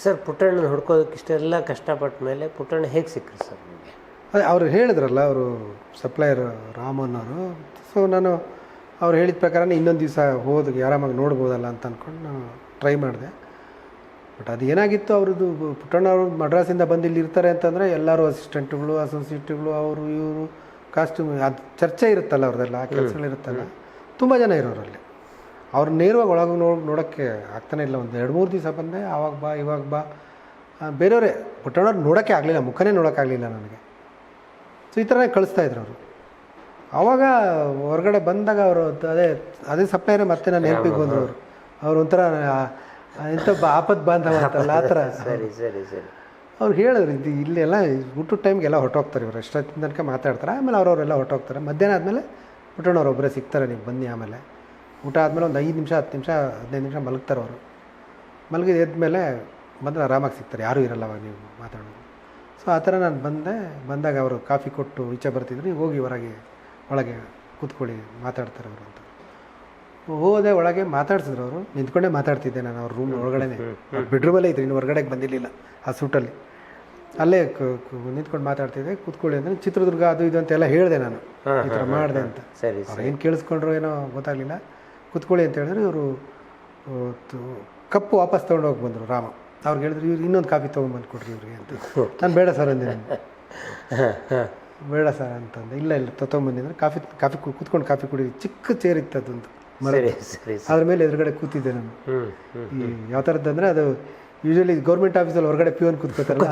Sir ಪುಟ್ಟಣ್ಣನ ಹುಡ್ಕೋದಕ್ಕೆ ಇಷ್ಟೆಲ್ಲ ಕಷ್ಟಪಟ್ಟ ಮೇಲೆ ಪುಟ್ಟಣ್ಣ ಹೇಗೆ ಸಿಕ್ಕರು ಸರ್ ನಿಮಗೆ? ಅದೇ ಅವ್ರು ಹೇಳಿದ್ರಲ್ಲ ಅವರು ಸಪ್ಲೈಯರ್ ರಾಮನ್ ಅವರು ಸೊ ನಾನು ಅವ್ರು ಹೇಳಿದ ಪ್ರಕಾರ ಇನ್ನೊಂದು ದಿವಸ ಹೋಗಿ ಆರಾಮಾಗಿ ನೋಡ್ಬೋದಲ್ಲ ಅಂತ ಅಂದ್ಕೊಂಡು ನಾನು ಟ್ರೈ ಮಾಡಿದೆ. ಬಟ್ ಅದು ಏನಾಗಿತ್ತು ಅವ್ರದ್ದು ಪುಟ್ಟಣ್ಣ ಅವರು ಮಡ್ರಾಸಿಂದ ಬಂದು ಇಲ್ಲಿ ಇರ್ತಾರೆ ಅಂತಂದರೆ ಎಲ್ಲರೂ ಅಸಿಸ್ಟೆಂಟ್ಗಳು ಅಸೋಸಿಯೇಟ್ಗಳು ಅವರು ಇವರು ಕಾಸ್ಟ್ಯೂಮ್ ಅದು ಚರ್ಚೆ ಇರುತ್ತಲ್ಲ ಅವ್ರದ್ದೆಲ್ಲ ಕೆಲಸಗಳಿರುತ್ತಲ್ಲ ತುಂಬ ಜನ ಇರೋರು ಅಲ್ಲಿ. ಅವ್ರು ನೇರವಾಗಿ ಒಳಗೆ ನೋಡಿ ನೋಡೋಕ್ಕೆ ಆಗ್ತಾನೆ ಇಲ್ಲ. ಒಂದು ಎರಡು ಮೂರು ದಿವಸ ಬಂದೆ ಆವಾಗ ಬಾ ಇವಾಗ ಬಾ. ಬೇರೆಯವರೇ ಪುಟ್ಟಣ್ಣವ್ರು ನೋಡೋಕ್ಕೆ ಆಗಲಿಲ್ಲ ಮುಖನೇ ನೋಡೋಕ್ಕಾಗಲಿಲ್ಲ ನನಗೆ. ಸೊ ಈ ಥರನೇ ಕಳಿಸ್ತಾ ಇದ್ರು ಅವರು. ಆವಾಗ ಹೊರಗಡೆ ಬಂದಾಗ ಅವರು ಅದೇ ಅದೇ ಸಪ್ಲೈರೇ ಮತ್ತೆ ನಾನು ನೆನಪಿಗೆ ಬಂದರು ಅವರು. ಅವ್ರು ಒಂಥರ ಇಂಥ ಎಂಥ ಆಪತ್ ಬಾಂಧವ ಅಂತಲ್ಲ ಆ ಥರ. ಸರಿ ಸರಿ ಸರಿ. ಅವ್ರು ಹೇಳಿದ್ರು ಇದು ಇಲ್ಲೆಲ್ಲ ಊಟದ ಟೈಮ್ಗೆಲ್ಲ ಹೊಟ್ಟೋಗ್ತಾರೆ ಇವರು. ಎಷ್ಟೊತ್ತಿನ ತನಕ ಮಾತಾಡ್ತಾರೆ. ಆಮೇಲೆ ಅವ್ರವರೆಲ್ಲ ಹೊಟ್ಟೋಗ್ತಾರೆ ಮಧ್ಯಾಹ್ನ ಆದಮೇಲೆ ಪುಟ್ಟಣ್ಣವ್ರು ಒಬ್ಬರೇ ಸಿಗ್ತಾರೆ ನೀವು ಬನ್ನಿ ಆಮೇಲೆ. ಊಟ ಆದಮೇಲೆ ಒಂದು ಐದು ನಿಮಿಷ ಹತ್ತು ನಿಮಿಷ ಹದಿನೈದು ನಿಮಿಷ ಮಲಗ್ತಾರೆ ಅವರು. ಮಲಗಿದ ಎದ್ಮೇಲೆ ಬಂದರೆ ಆರಾಮಾಗಿ ಸಿಗ್ತಾರೆ ಯಾರೂ ಇರಲ್ಲ ಅವಾಗ ನೀವು ಮಾತಾಡೋದು. ಸೊ ಆ ಥರ ನಾನು ಬಂದೆ ಬಂದಾಗ ಅವರು ಕಾಫಿ ಕೊಟ್ಟು ಈಚೆ ಬರ್ತಿದ್ರು ನೀವು ಹೋಗಿ ಹೊರಗೆ ಒಳಗೆ ಕೂತ್ಕೊಳ್ಳಿ ಮಾತಾಡ್ತಾರೆ ಅವರು ಅಂತ. ಹೋದೆ ಒಳಗೆ ಮಾತಾಡ್ಸಿದ್ರು ಅವರು ನಿಂತ್ಕೊಂಡೇ ಮಾತಾಡ್ತಿದ್ದೆ ನಾನು ಅವ್ರ ರೂಮ್ ಒಳಗಡೆ ಬೆಡ್ರೂಮಲ್ಲೇ ಇದ್ರು ಇನ್ನು ಹೊರಗಡೆಗೆ ಬಂದಿರಲಿಲ್ಲ ಆ ಸೂಟಲ್ಲಿ ಅಲ್ಲೇ. ನಿಂತ್ಕೊಂಡು ಮಾತಾಡ್ತಿದ್ದೆ ಕೂತ್ಕೊಳ್ಳಿ ಅಂದರೆ ಚಿತ್ರದುರ್ಗ ಅದು ಇದು ಅಂತೆಲ್ಲ ಹೇಳಿದೆ ನಾನು. ಈ ಥರ ಮಾಡಿದೆ ಅಂತ. ಏನು ಕೇಳಿಸ್ಕೊಂಡ್ರು ಏನೋ ಗೊತ್ತಾಗಲಿಲ್ಲ. ಕೂತ್ಕೊಳ್ಳಿ ಅಂತ ಹೇಳಿದ್ರೆ ಇವರು ಕಪ್ಪು ವಾಪಸ್ ತೊಗೊಂಡೋಗಿ ಬಂದರು ರಾಮ. ಅವ್ರಿಗೆ ಹೇಳಿದ್ರು ಇವ್ರು ಇನ್ನೊಂದು ಕಾಫಿ ತೊಗೊಂಬಂದು ಕೊಡ್ರಿ ಇವ್ರಿಗೆ ಅಂತ. ನಾನು ಬೇಡ ಸರ್ ಅಂದೆ. ಬೇಡ ಸರ್ ಅಂತಂದೆ. ಇಲ್ಲ ಇಲ್ಲ ತೊಗೊಂಬಂದಿದ್ರೆ ಕಾಫಿ ಕಾಫಿ ಕೂತ್ಕೊಂಡು ಕಾಫಿ ಕುಡಿ ಚಿಕ್ಕ ಚೇರ್ ಇತ್ತು ಅದೊಂದು ಅದ್ರ ಮೇಲೆ ಎದುರುಗಡೆ ಕೂತಿದ್ದೆ ನಾನು. ಈ ಯಾವ ಥರದ್ದು ಅಂದರೆ ಅದು ಯೂಶಲಿ ಗೌರ್ಮೆಂಟ್ ಆಫೀಸಲ್ಲಿ ಹೊರಗಡೆ ಪ್ಯೂನ್ ಕೂತ್ಕೋತಾರಲ್ಲ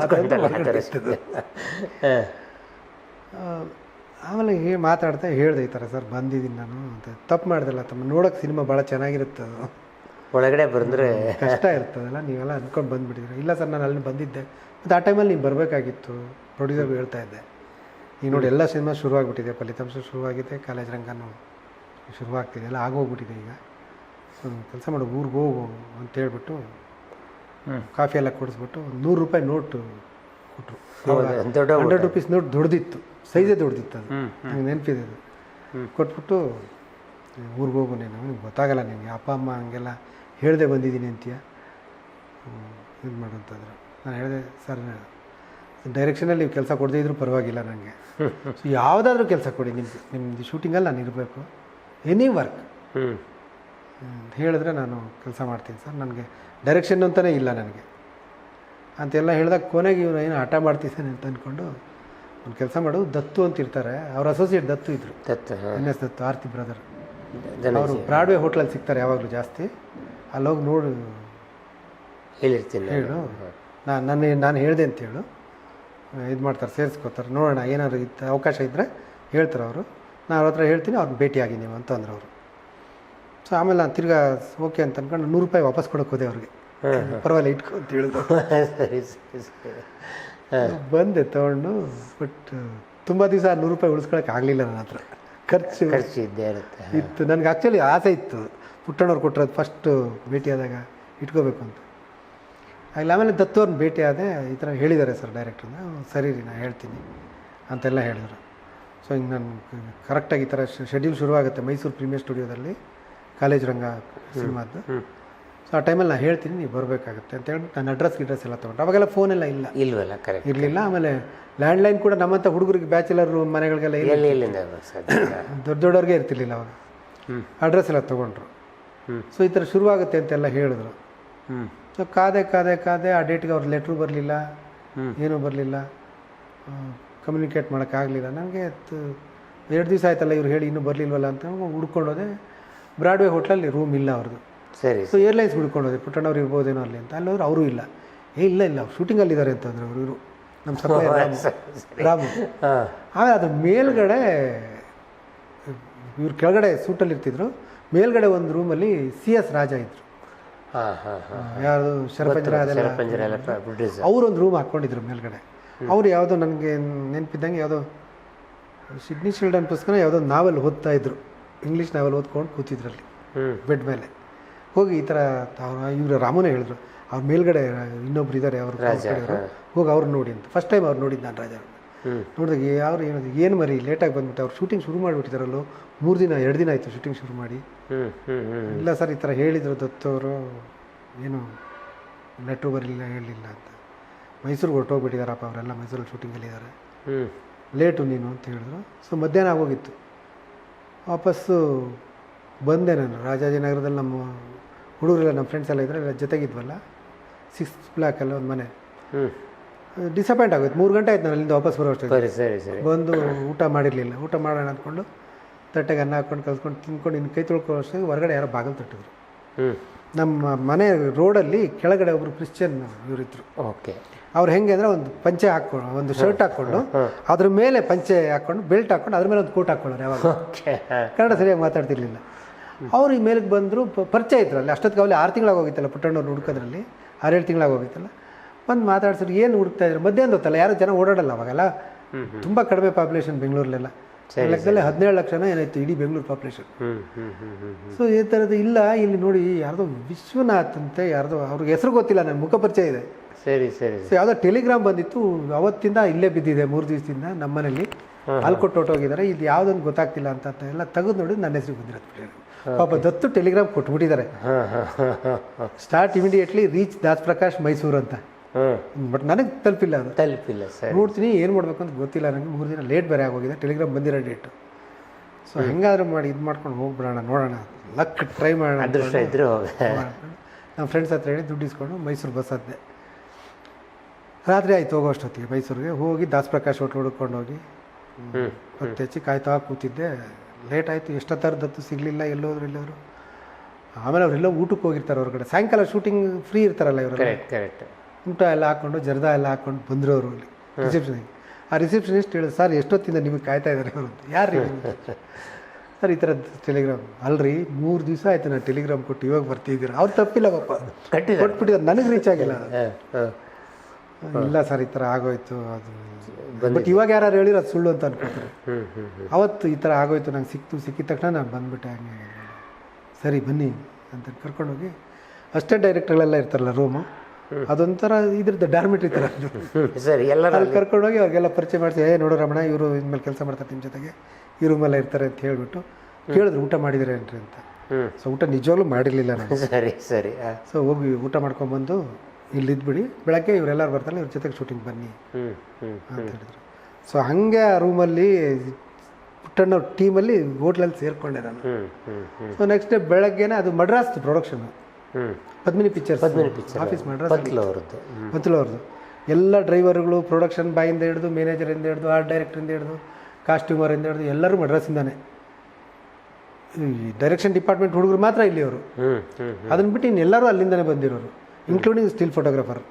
ಆಮೇಲೆ ಹೇ ಮಾತಾಡ್ತಾ ಹೇಳಿದೆ ಈ ಥರ ಸರ್ ಬಂದಿದ್ದೀನಿ ನಾನು ಅಂತ. ತಪ್ಪು ಮಾಡ್ದಲ್ಲ ತಮ್ಮ ನೋಡೋಕೆ ಸಿನಿಮಾ ಭಾಳ ಚೆನ್ನಾಗಿರುತ್ತೆ. ಅದು ಒಳಗಡೆ ಬಂದರೆ ಕಷ್ಟ ಇರ್ತದಲ್ಲ ನೀವೆಲ್ಲ ಅಂದ್ಕೊಂಡು ಬಂದುಬಿಟ್ಟಿದ್ರಿ ಇಲ್ಲ ಸರ್ ನಾನು ಅಲ್ಲಿ ಬಂದಿದ್ದೆ. ಮತ್ತು ಆ ಟೈಮಲ್ಲಿ ನೀವು ಬರಬೇಕಾಗಿತ್ತು ಪ್ರೊಡ್ಯೂಸರ್ಗೆ ಹೇಳ್ತಾ ಇದ್ದೆ. ಈಗ ನೋಡಿ ಎಲ್ಲ ಸಿನಿಮಾ ಶುರುವಾಗ್ಬಿಟ್ಟಿದೆ ಫಲಿತಾಂಶ ಶುರುವಾಗಿದೆ ಕಾಲೇಜ್ ರಂಗನೂ ಶುರುವಾಗ್ತಿದೆ ಎಲ್ಲ ಆಗೋಗ್ಬಿಟ್ಟಿದೆ ಈಗ. ಕೆಲಸ ಮಾಡು ಊರಿಗೆ ಹೋಗು ಅಂತ ಹೇಳ್ಬಿಟ್ಟು ಕಾಫಿ ಎಲ್ಲ ಕೊಡಿಸ್ಬಿಟ್ಟು ಒಂದು ನೂರು ರೂಪಾಯಿ ನೋಟು ಕೊಟ್ಟರು ಹಂಡ್ರೆಡ್ ರುಪೀಸ್ ನೋಟ್ ದೊಡ್ಡದಿತ್ತು ಸೈಜೇ ದೊಡ್ಡದಿತ್ತು ಅದು. ನನಗೆ ನೆನಪಿದೆ ಅದು. ಕೊಟ್ಬಿಟ್ಟು ಊರಿಗೆ ಹೋಗು ನೀನು. ನಿಮ್ಗೆ ಗೊತ್ತಾಗಲ್ಲ ನಿನಗೆ ಅಪ್ಪ ಅಮ್ಮ ಹಂಗೆಲ್ಲ ಹೇಳ್ದೆ ಬಂದಿದ್ದೀನಿ ಅಂತೀಯ? ಇದು ಮಾಡು ಅಂತಂದ್ರು ನಾನು ಹೇಳಿದೆ ಸರ್ ಡೈರೆಕ್ಷನಲ್ಲಿ ನೀವು ಕೆಲಸ ಕೊಡದೇ ಇದ್ರೂ ಪರವಾಗಿಲ್ಲ ನನಗೆ ಸೊ ಯಾವುದಾದ್ರೂ ಕೆಲಸ ಕೊಡಿ. ನಿಮ್ಗೆ ನಿಮ್ಮದು ಶೂಟಿಂಗಲ್ಲಿ ನಾನು ಇರಬೇಕು. ಎನಿ ವರ್ಕ್ ಹೇಳಿದ್ರೆ ನಾನು ಕೆಲಸ ಮಾಡ್ತೀನಿ ಸರ್. ನನಗೆ ಡೈರೆಕ್ಷನ್ ಅಂತಲೇ ಇಲ್ಲ ನನಗೆ. ಅಂತೆಲ್ಲ ಹೇಳಿದಾಗ ಕೊನೆಗೆ ಇವನು ಏನು ಹಠ ಮಾಡ್ತಿದ್ದಾನೆ ಅಂತ ಅಂದ್ಕೊಂಡು ಒಂದು ಕೆಲಸ ಮಾಡು ದತ್ತು ಅಂತ ಇರ್ತಾರೆ. ಅವ್ರ ಅಸೋಸಿಯೇಟ್ ದತ್ತು ಇದ್ರು. ದತ್ತು ಎನ್ ಎಸ್ ದತ್ತು ಆರ್ತಿ ಬ್ರದರ್ ಅವರು ಬ್ರಾಡ್ವೇ ಹೋಟ್ಲಲ್ಲಿ ಸಿಗ್ತಾರೆ ಯಾವಾಗಲೂ ಜಾಸ್ತಿ. ಅಲ್ಲೋಗಿ ನೋಡು. ಹೇಳಿರ್ತೀನಿ ನಾನು. ಹೇಳು. ನಾನು ನನ್ನ ನಾನು ಹೇಳಿದೆ ಅಂತ ಹೇಳು. ಇದು ಮಾಡ್ತಾರೆ ಸೇರಿಸ್ಕೋತಾರೆ. ನೋಡೋಣ ಏನಾದ್ರು ಇತ್ತು ಅವಕಾಶ ಇದ್ದರೆ ಹೇಳ್ತಾರೆ ಅವರು. ನಾನು ಅವ್ರ ಹತ್ರ ಹೇಳ್ತೀನಿ ಅವ್ರನ್ನ ಭೇಟಿಯಾಗಿ ನೀವು ಅಂತ ಅಂದ್ರು ಅವರು. ಸೊ ಆಮೇಲೆ ನಾನು ತಿರ್ಗಾ ಓಕೆ ಅಂತ ಅಂದ್ಕೊಂಡು ನೂರು ರೂಪಾಯಿ ವಾಪಸ್ ಕೊಡೋಕೆ ಹೋದೆ ಅವ್ರಿಗೆ. ಪರವಾಗಿಲ್ಲ ಇಟ್ಕೊ ಅಂತ ಹೇಳಿದ್ರು. ಸರಿ ಸರಿ ಸರಿ. ಬಂದೆ ತೊಗೊಂಡು ಬಟ್ ತುಂಬ ದಿವಸ ನೂರು ರೂಪಾಯಿ ಉಳಿಸ್ಕೊಳಕ್ಕೆ ಆಗಲಿಲ್ಲ ನನ್ನ ಹತ್ರ. ಖರ್ಚು ಖರ್ಚು ಇದ್ದೇ ಇರುತ್ತೆ ಇತ್ತು. ನನಗೆ ಆ್ಯಕ್ಚುಲಿ ಆಸೆ ಇತ್ತು. ಪುಟ್ಟಣ್ಣವ್ರು ಕೊಟ್ಟಿರೋದು ಫಸ್ಟು ಭೇಟಿಯಾದಾಗ ಇಟ್ಕೋಬೇಕು ಅಂತ. ಆಗಲಿ ಆಮೇಲೆ ದತ್ತವ್ರನ್ನ ಭೇಟಿ ಆದೆ ಈ ಥರ ಹೇಳಿದ್ದಾರೆ ಸರ್ ಡೈರೆಕ್ಟ್ರನ್ನ ಸರಿ ರೀ ನಾನು ಹೇಳ್ತೀನಿ ಅಂತೆಲ್ಲ ಹೇಳಿದ್ರು. ಸೊ ಹಿಂಗೆ ನಾನು ಕರೆಕ್ಟಾಗಿ ಈ ಥರ ಶೆಡ್ಯೂಲ್ ಶುರುವಾಗುತ್ತೆ ಮೈಸೂರು ಪ್ರೀಮಿಯರ್ ಸ್ಟುಡಿಯೋದಲ್ಲಿ ಕಾಲೇಜ್ ರಂಗ ಸಿನಿಮಾದ್ದು. ಸೊ ಆ ಟೈಮಲ್ಲಿ ನಾನು ಹೇಳ್ತೀನಿ ನೀವು ಬರಬೇಕಾಗುತ್ತೆ ಅಂತ ಹೇಳಿ ನನ್ನ ಅಡ್ರೆಸ್ ಗಿಡ್ರೆಸ್ ಎಲ್ಲ ತೊಗೊಂಡು ಅವಾಗೆಲ್ಲ ಫೋನೆಲ್ಲ ಇಲ್ಲ. ಇಲ್ಲವಲ್ಲ ಕರೆಕ್ಟ್ ಇರಲಿಲ್ಲ ಆಮೇಲೆ ಲ್ಯಾಂಡ್ಲೈನ್ ಕೂಡ ನಮ್ಮಂಥ ಹುಡುಗರಿಗೆ ಬ್ಯಾಚುಲರ್ ಮನೆಗಳಿಗೆಲ್ಲ ಇಲ್ಲ. ದೊಡ್ಡ ದೊಡ್ಡವ್ರಿಗೆ ಇರ್ತಿರ್ಲಿಲ್ಲ ಅವಾಗ. ಹ್ಞೂ ಅಡ್ರೆಸ್ ಎಲ್ಲ ತೊಗೊಂಡ್ರು. ಸೊ ಈ ಥರ ಶುರುವಾಗುತ್ತೆ ಅಂತೆಲ್ಲ ಹೇಳಿದ್ರು. ಹ್ಞೂ ಸೊ ಕಾದೆ ಕಾದೆ ಕಾದೆ ಆ ಡೇಟ್ಗೆ ಅವ್ರ ಲೆಟ್ರು ಬರಲಿಲ್ಲ. ಏನೂ ಬರಲಿಲ್ಲ. ಕಮ್ಯುನಿಕೇಟ್ ಮಾಡೋಕ್ಕಾಗಲಿಲ್ಲ ನನಗೆ ಎರಡು ದಿವಸ ಆಯ್ತಲ್ಲ ಇವ್ರು ಹೇಳಿ ಇನ್ನೂ ಬರಲಿಲ್ವಲ್ಲ ಅಂತ ಹುಡ್ಕೊಂಡೋದೆ ಬ್ರಾಡ್ವೇ ಹೋಟ್ಲಲ್ಲಿ ರೂಮ್ ಇಲ್ಲ ಅವ್ರದ್ದು ಸರಿ ಸೊ ಏರ್ಲೈನ್ಸ್ ಹುಡ್ಕೊಂಡೋದೆ ಪುಟ್ಟಣ್ಣವ್ರು ಇರ್ಬೋದೇನೋ ಅಲ್ಲಿ ಅಂತ ಅಲ್ಲಿ ಹೋದ್ರೆ ಅವರು ಇಲ್ಲ. ಏ ಇಲ್ಲ ಇಲ್ಲ ಶೂಟಿಂಗಲ್ಲಿ ಇದ್ದಾರೆ ಅಂತಂದ್ರೆ ಅವರು ಇವರು. ನಮ್ಮ ಸಪ್ಲೈ ರಾಮು. ಆಮೇಲೆ ಅದ್ರ ಮೇಲ್ಗಡೆ ಇವ್ರು ಕೆಳಗಡೆ ಸೂಟಲ್ಲಿ ಇರ್ತಿದ್ರು. ಮೇಲ್ಗಡೆ ಒಂದು ರೂಮಲ್ಲಿ ಸಿ ಎಸ್ ರಾಜ ಇದ್ರು. ಯಾರು ಶರಪಂಜರ ಅವರು ಒಂದು ರೂಮ್ ಹಾಕ್ಕೊಂಡಿದ್ರು ಮೇಲ್ಗಡೆ. ಅವ್ರು ಯಾವುದೋ ನನಗೆ ನೆನಪಿದ್ದಂಗೆ ಯಾವುದೋ ಸಿಡ್ನಿ ಶಿಲ್ಡನ್ ಪುಸ್ತಕನ ಯಾವುದೋ ನಾವೆಲ್ ಓದ್ತಾ ಇದ್ರು. ಇಂಗ್ಲೀಷ್ ನಾವೆಲ್ ಓದ್ಕೊಂಡು ಕೂತಿದ್ರಲ್ಲಿ ಬೆಡ್ ಮೇಲೆ. ಹೋಗಿ ಈ ಥರ ಅವ್ರು ಇವರು ರಾಮನೇ ಹೇಳಿದ್ರು. ಅವ್ರ ಮೇಲ್ಗಡೆ ಇನ್ನೊಬ್ರು ಇದ್ದಾರೆ ಅವರು ಹೋಗಿ ಅವ್ರು ನೋಡಿ ಅಂತ. ಫಸ್ಟ್ ಟೈಮ್ ಅವ್ರು ನೋಡಿದ್ದು ನಾನು ರಾಜ. ನೋಡಿದಾಗ ಯಾರು ಏನದು ಏನು ಮರಿ ಲೇಟಾಗಿ ಬಂದ್ಬಿಟ್ಟು. ಅವ್ರು ಶೂಟಿಂಗ್ ಶುರು ಮಾಡಿಬಿಟ್ಟಿದ್ದಾರಲ್ಲೋ ಮೂರು ದಿನ ಎರಡು ದಿನ ಆಯಿತು ಶೂಟಿಂಗ್ ಶುರು ಮಾಡಿ. ಇಲ್ಲ ಸರ್ ಈ ಥರ ಹೇಳಿದರು ದತ್ತವರು. ಏನು ನೆಟ್ಟು ಬರಲಿಲ್ಲ ಹೇಳಲಿಲ್ಲ ಅಂತ. ಮೈಸೂರಿಗೆ ಹೊರಟೋಗ್ಬಿಟ್ಟಿದ್ದಾರಪ್ಪ ಅವರೆಲ್ಲ ಮೈಸೂರಲ್ಲಿ ಶೂಟಿಂಗಲ್ಲಿದ್ದಾರೆ ಲೇಟು ನೀನು ಅಂತ ಹೇಳಿದ್ರು. ಸೊ ಮಧ್ಯಾಹ್ನ ಆಗೋಗಿತ್ತು. ವಾಪಸ್ಸು ಬಂದೆ ನಾನು. ರಾಜಾಜಿನಗರದಲ್ಲಿ ನಮ್ಮ ಹುಡುಗರೆಲ್ಲ ನಮ್ಮ ಫ್ರೆಂಡ್ಸ್ ಎಲ್ಲ ಇದ್ದರೆ ಜೊತೆಗಿದ್ವಲ್ಲ ಸಿಕ್ಸ್ ಬ್ಲಾಕಲ್ಲಿ ಒಂದು ಮನೆ. ಡಿಸಪಾಯಿಂಟ್ ಆಗೋಯ್ತು. ಮೂರು ಗಂಟೆ ಆಯ್ತು ನಾನು ಅಲ್ಲಿಂದ ವಾಪಸ್ ಬರೋ ಸರಿ ಸರಿ ಸರಿ. ಬಂದು ಊಟ ಮಾಡಿರಲಿಲ್ಲ. ಊಟ ಮಾಡೋಣ ಅಂದ್ಕೊಂಡು ತಟ್ಟೆಗೆ ಅನ್ನ ಹಾಕ್ಕೊಂಡು ಕಲ್ಸ್ಕೊಂಡು ತಿನ್ಕೊಂಡು ಇನ್ನು ಕೈ ತೊಳ್ಕೊಳ್ಳೋ ಅಷ್ಟೊತ್ತಿಗೆ ಹೊರಗಡೆ ಯಾರೋ ಬಾಗಿಲು ತಟ್ಟಿದ್ರು. ನಮ್ಮ ಮನೆ ರೋಡಲ್ಲಿ ಕೆಳಗಡೆ ಒಬ್ಬರು ಕ್ರಿಶ್ಚಿಯನ್ ಇವರಿದ್ರು. ಓಕೆ. ಅವ್ರು ಹೆಂಗೆ ಅಂದರೆ ಒಂದು ಪಂಚೆ ಹಾಕ್ಕೊಂಡು ಒಂದು ಶರ್ಟ್ ಹಾಕ್ಕೊಂಡು ಅದ್ರ ಮೇಲೆ ಪಂಚೆ ಹಾಕ್ಕೊಂಡು ಬೆಲ್ಟ್ ಹಾಕ್ಕೊಂಡು ಅದ್ರ ಮೇಲೆ ಒಂದು ಕೋಟ್ ಹಾಕ್ಕೊಳ್ಳೋರು ಯಾವಾಗ ಕನ್ನಡ ಸರಿಯಾಗಿ ಮಾತಾಡ್ತಿರ್ಲಿಲ್ಲ. ಅವ್ರು ಈ ಮೇಲಕ್ಕೆ ಬಂದರು ಪರಿಚಯ ಇದ್ರು ಅಲ್ಲಿ ಅಷ್ಟೊತ್ತಿಗೆ ಅವಲ್ಲಿ ಆರು ತಿಂಗಳಾಗಿ ಹೋಗಿತ್ತಲ್ಲ ಪುಟ್ಟಣ್ಣವ್ರು ಹುಡುಕೋದ್ರಲ್ಲಿ ಆರೇಳು ತಿಂಗಳಾಗಿ ಹೋಗಿತ್ತಲ್ಲ. ಬಂದು ಮಾತಾಡ್ಸಿದ್ರು ಏನು ಹುಡುಕ್ತಾ ಇದ್ರು? ಮಧ್ಯಾಹ್ನ ಗೊತ್ತಲ್ಲ ಯಾರು ಜನ ಓಡಾಡಲ್ಲ ಅವಾಗೆಲ್ಲ. ತುಂಬ ಕಡಿಮೆ ಪಾಪ್ಯುಲೇಷನ್ ಬೆಂಗಳೂರಲ್ಲೆಲ್ಲ. ಲೆಕ್ಕದಲ್ಲಿ ಹದಿನೇಳು ಲಕ್ಷನ ಏನಾಯ್ತು ಇಡೀ ಬೆಂಗಳೂರು ಪಾಪ್ಯುಲೇಷನ್ ಸೊ ಈ ಥರದ್ದು ಇಲ್ಲ ಇಲ್ಲಿ ನೋಡಿ ಯಾರ್ದೋ ವಿಶ್ವನಾಥ್ ಅಂತೆ ಯಾರ್ದೋ ಅವ್ರಿಗೆ ಹೆಸರು ಗೊತ್ತಿಲ್ಲ ನನ್ನ ಮುಖ ಪರಿಚಯ ಇದೆ. ಸರಿ ಸರಿ. ಸೊ ಯಾವುದೋ ಟೆಲಿಗ್ರಾಮ್ ಬಂದಿತ್ತು ಅವತ್ತಿಂದ ಇಲ್ಲೇ ಬಿದ್ದಿದೆ ಮೂರು ದಿವಸದಿಂದ ನಮ್ಮ ಮನೇಲಿ ಅಲ್ಲಿ ಕೊಟ್ಟು ಹೊಟ್ಟೋಗಿದ್ದಾರೆ ಇದು ಯಾವುದೊಂದು ಗೊತ್ತಾಗ್ತಿಲ್ಲ ಅಂತ ಅಂತ ಎಲ್ಲ ತೆಗೆದು ನೋಡಿ ನನ್ನ ಹೆಸರು ಬಂದಿರೋದು. ಪಾಪ ದತ್ತು telegram ಕೊಟ್ಬಿಟ್ಟಿದ್ದಾರೆ. Start immediately reach Das Prakash Mysuru ಅಂತ. ಬಟ್ ನನಗೆ ತಲುಪಿಲ್ಲ ಅದು. ತಲುಪಿಲ್ಲ ಸರ್. ನೋಡ್ತೀನಿ ಏನು ಮಾಡಬೇಕು ಅಂತ ಗೊತ್ತಿಲ್ಲ. ನನಗೆ ಮೂರು ದಿನ ಲೇಟ್ ಬೇರೆ ಆಗೋಗಿದೆ. ಟೆಲಿಗ್ರಾಮ್ ಬಂದಿರೋ ಡೇಟು ಸೊ ಹೆಂಗಾದ್ರೂ ಮಾಡಿ ಇದು ಮಾಡ್ಕೊಂಡು ಹೋಗ್ಬಿಡೋಣ ನೋಡೋಣ. ಲಕ್ ಟ್ರೈ ಮಾಡೋಣ ಅದೃಷ್ಟ ಇದ್ರೆ ನಮ್ಮ ಫ್ರೆಂಡ್ಸ್ ಹತ್ರ ಹೇಳಿ ದುಡ್ಡು ಇಸ್ಕೊಂಡು ಮೈಸೂರು ಬಸ್ ಹತ್ತೆ ರಾತ್ರಿ ಆಯ್ತು ಹೋಗೋ ಅಷ್ಟೊತ್ತಿಗೆ ಮೈಸೂರಿಗೆ ಹೋಗಿ ದಾಸ್ ಪ್ರಕಾಶ್ ಹೋಟ್ಲ್ ಹುಡ್ಕೊಂಡು ಹೋಗಿ ಮತ್ತೆ ಹೆಚ್ಚಿ ಕಾಯ್ತಾ ಕೂತಿದ್ದೆ. ಲೇಟ್ ಆಯಿತು ಎಷ್ಟೊತ್ತರದತ್ತು ಸಿಗಲಿಲ್ಲ ಎಲ್ಲೋದ್ರು ಎಲ್ಲೋದ್ರು ಆಮೇಲೆ ಅವರೆಲ್ಲ ಊಟಕ್ಕೆ ಹೋಗಿರ್ತಾರೆ ಹೊರಗಡೆ. ಸಾಯಂಕಾಲ ಶೂಟಿಂಗ್ ಫ್ರೀ ಇರ್ತಾರಲ್ಲ ಇವರು ಕರೆಕ್ಟ್ ಊಟ ಎಲ್ಲ ಹಾಕ್ಕೊಂಡು ಜರ್ದ ಎಲ್ಲ ಹಾಕ್ಕೊಂಡು ಬಂದರು ಅವರು ಅಲ್ಲಿ ರಿಸೆಪ್ಷನಿಗೆ ಆ ರಿಸೆಪ್ಷನಿಸ್ಟ್ ಹೇಳಿದ್ರು ಸರ್ ಎಷ್ಟೊತ್ತಿಂದ ನಿಮಗೆ ಕಾಯ್ತಾ ಇದ್ದಾರೆ ಅವರು ಅಂತ? ಯಾರು ಸರ್ ಈ ಥರದ್ದು ಟೆಲಿಗ್ರಾಮ್ ಅಲ್ರಿ ಮೂರು ದಿವಸ ಆಯಿತು ನಾನು ಟೆಲಿಗ್ರಾಮ್ ಕೊಟ್ಟು ಇವಾಗ ಬರ್ತಿದ್ದೀರಾ. ಅವ್ರು ತಪ್ಪಿಲ್ಲ ಪಾಪ. ಕಟ್ಟಿ ಕೊಟ್ಬಿಟ್ಟಿದ್ದಾರೆ. ನನಗೆ ರೀಚ್ ಆಗಿಲ್ಲ. ಇಲ್ಲ ಸರ್ ಈ ಥರ ಆಗೋಯ್ತು ಅದು. ಬಟ್ ಇವಾಗ ಯಾರು ಹೇಳಿರೋ ಅದು ಸುಳ್ಳು ಅಂತ ಅನ್ಕೋತಾರೆ. ಅವತ್ತು ಈ ಥರ ಆಗೋಯ್ತು ನಂಗೆ ಸಿಕ್ತು ಸಿಕ್ಕಿದ ತಕ್ಷಣ ನಾನು ಬಂದ್ಬಿಟ್ಟೆ ಹಂಗೆ. ಸರಿ ಬನ್ನಿ ಅಂತ ಕರ್ಕೊಂಡೋಗಿ ಅಷ್ಟೇ ಡೈರೆಕ್ಟರ್ಗಳೆಲ್ಲ ಇರ್ತಾರಲ್ಲ ರೂಮು ಅದೊಂಥರ ಇದ್ರದ್ದು ಡಾರ್ಮಿಟ್ರಿ ಥರ. ಸರಿ ಎಲ್ಲ ಕರ್ಕೊಂಡೋಗಿ ಅವ್ರಿಗೆಲ್ಲ ಪರಿಚಯ ಮಾಡಿಸಿ ಏ ನೋಡು ರಮಣ ಇವರು ಇನ್ಮೇಲೆ ಕೆಲಸ ಮಾಡ್ತಾರೆ ನಿಮ್ಮ ಜೊತೆಗೆ. ಈ ರೂಮೆಲ್ಲ ಇರ್ತಾರೆ ಅಂತ ಹೇಳ್ಬಿಟ್ಟು ಕೇಳಿದ್ರು ಊಟ ಮಾಡಿದಿರ ಏನ್ರಿ? ಅಂತ. ಸೊ ಊಟ ನಿಜವಾಗ್ಲೂ ಮಾಡಿರಲಿಲ್ಲ ನಾನು. ಸರಿ ಸರಿ ಸೊ ಹೋಗಿ ಊಟ ಮಾಡ್ಕೊಂಬಂದು ಇಲ್ಲಿ ಇದ್ಬಿಡಿ ಬೆಳಗ್ಗೆ ಇವರೆಲ್ಲರೂ ಬರ್ತಾರೆ ಇವ್ರ ಜೊತೆಗೆ ಶೂಟಿಂಗ್ ಬನ್ನಿ ಅಂತ ಹೇಳಿದ್ರು. ಸೊ ಹಾಗೆ ಆ ರೂಮಲ್ಲಿ ಪುಟ್ಟಣ್ಣ ಟೀಮಲ್ಲಿ ಹೋಟ್ಲಲ್ಲಿ ಸೇರಿಕೊಂಡೆ ನಾನು. ಸೊ ನೆಕ್ಸ್ಟ್ ಡೇ ಬೆಳಗ್ಗೆನೇ ಅದು Madras production Padmini pictures Padmini picture office Madras ಅವ್ರದ್ದು ಅವ್ರದ್ದು ಎಲ್ಲ ಡ್ರೈವರ್ಗಳು ಪ್ರೊಡಕ್ಷನ್ ಬಾಯಿಂದ ಹಿಡಿದು ಮ್ಯಾನೇಜರಿಂದ ಹಿಡಿದು ಆರ್ಟ್ ಡೈರೆಕ್ಟ್ರಿಂದ ಹಿಡಿದು ಕಾಸ್ಟ್ಯೂಮರಿಂದ ಹಿಡಿದು ಎಲ್ಲರೂ ಮಡ್ರಾಸಿಂದಾನೆ ಡೈರೆಕ್ಷನ್ ಡಿಪಾರ್ಟ್ಮೆಂಟ್ ಹುಡುಗರು ಮಾತ್ರ ಇಲ್ಲಿ ಅವರು ಹ್ಞೂ ಹ್ಞೂ ಅದನ್ನ ಬಿಟ್ಟು ಇನ್ನೆಲ್ಲರೂ ಅಲ್ಲಿಂದನೇ ಬಂದಿರೋರು. ಇನ್ಕ್ಲೂಡಿಂಗ್ ಸ್ಟಿಲ್ ಫೋಟೋಗ್ರಾಫರ್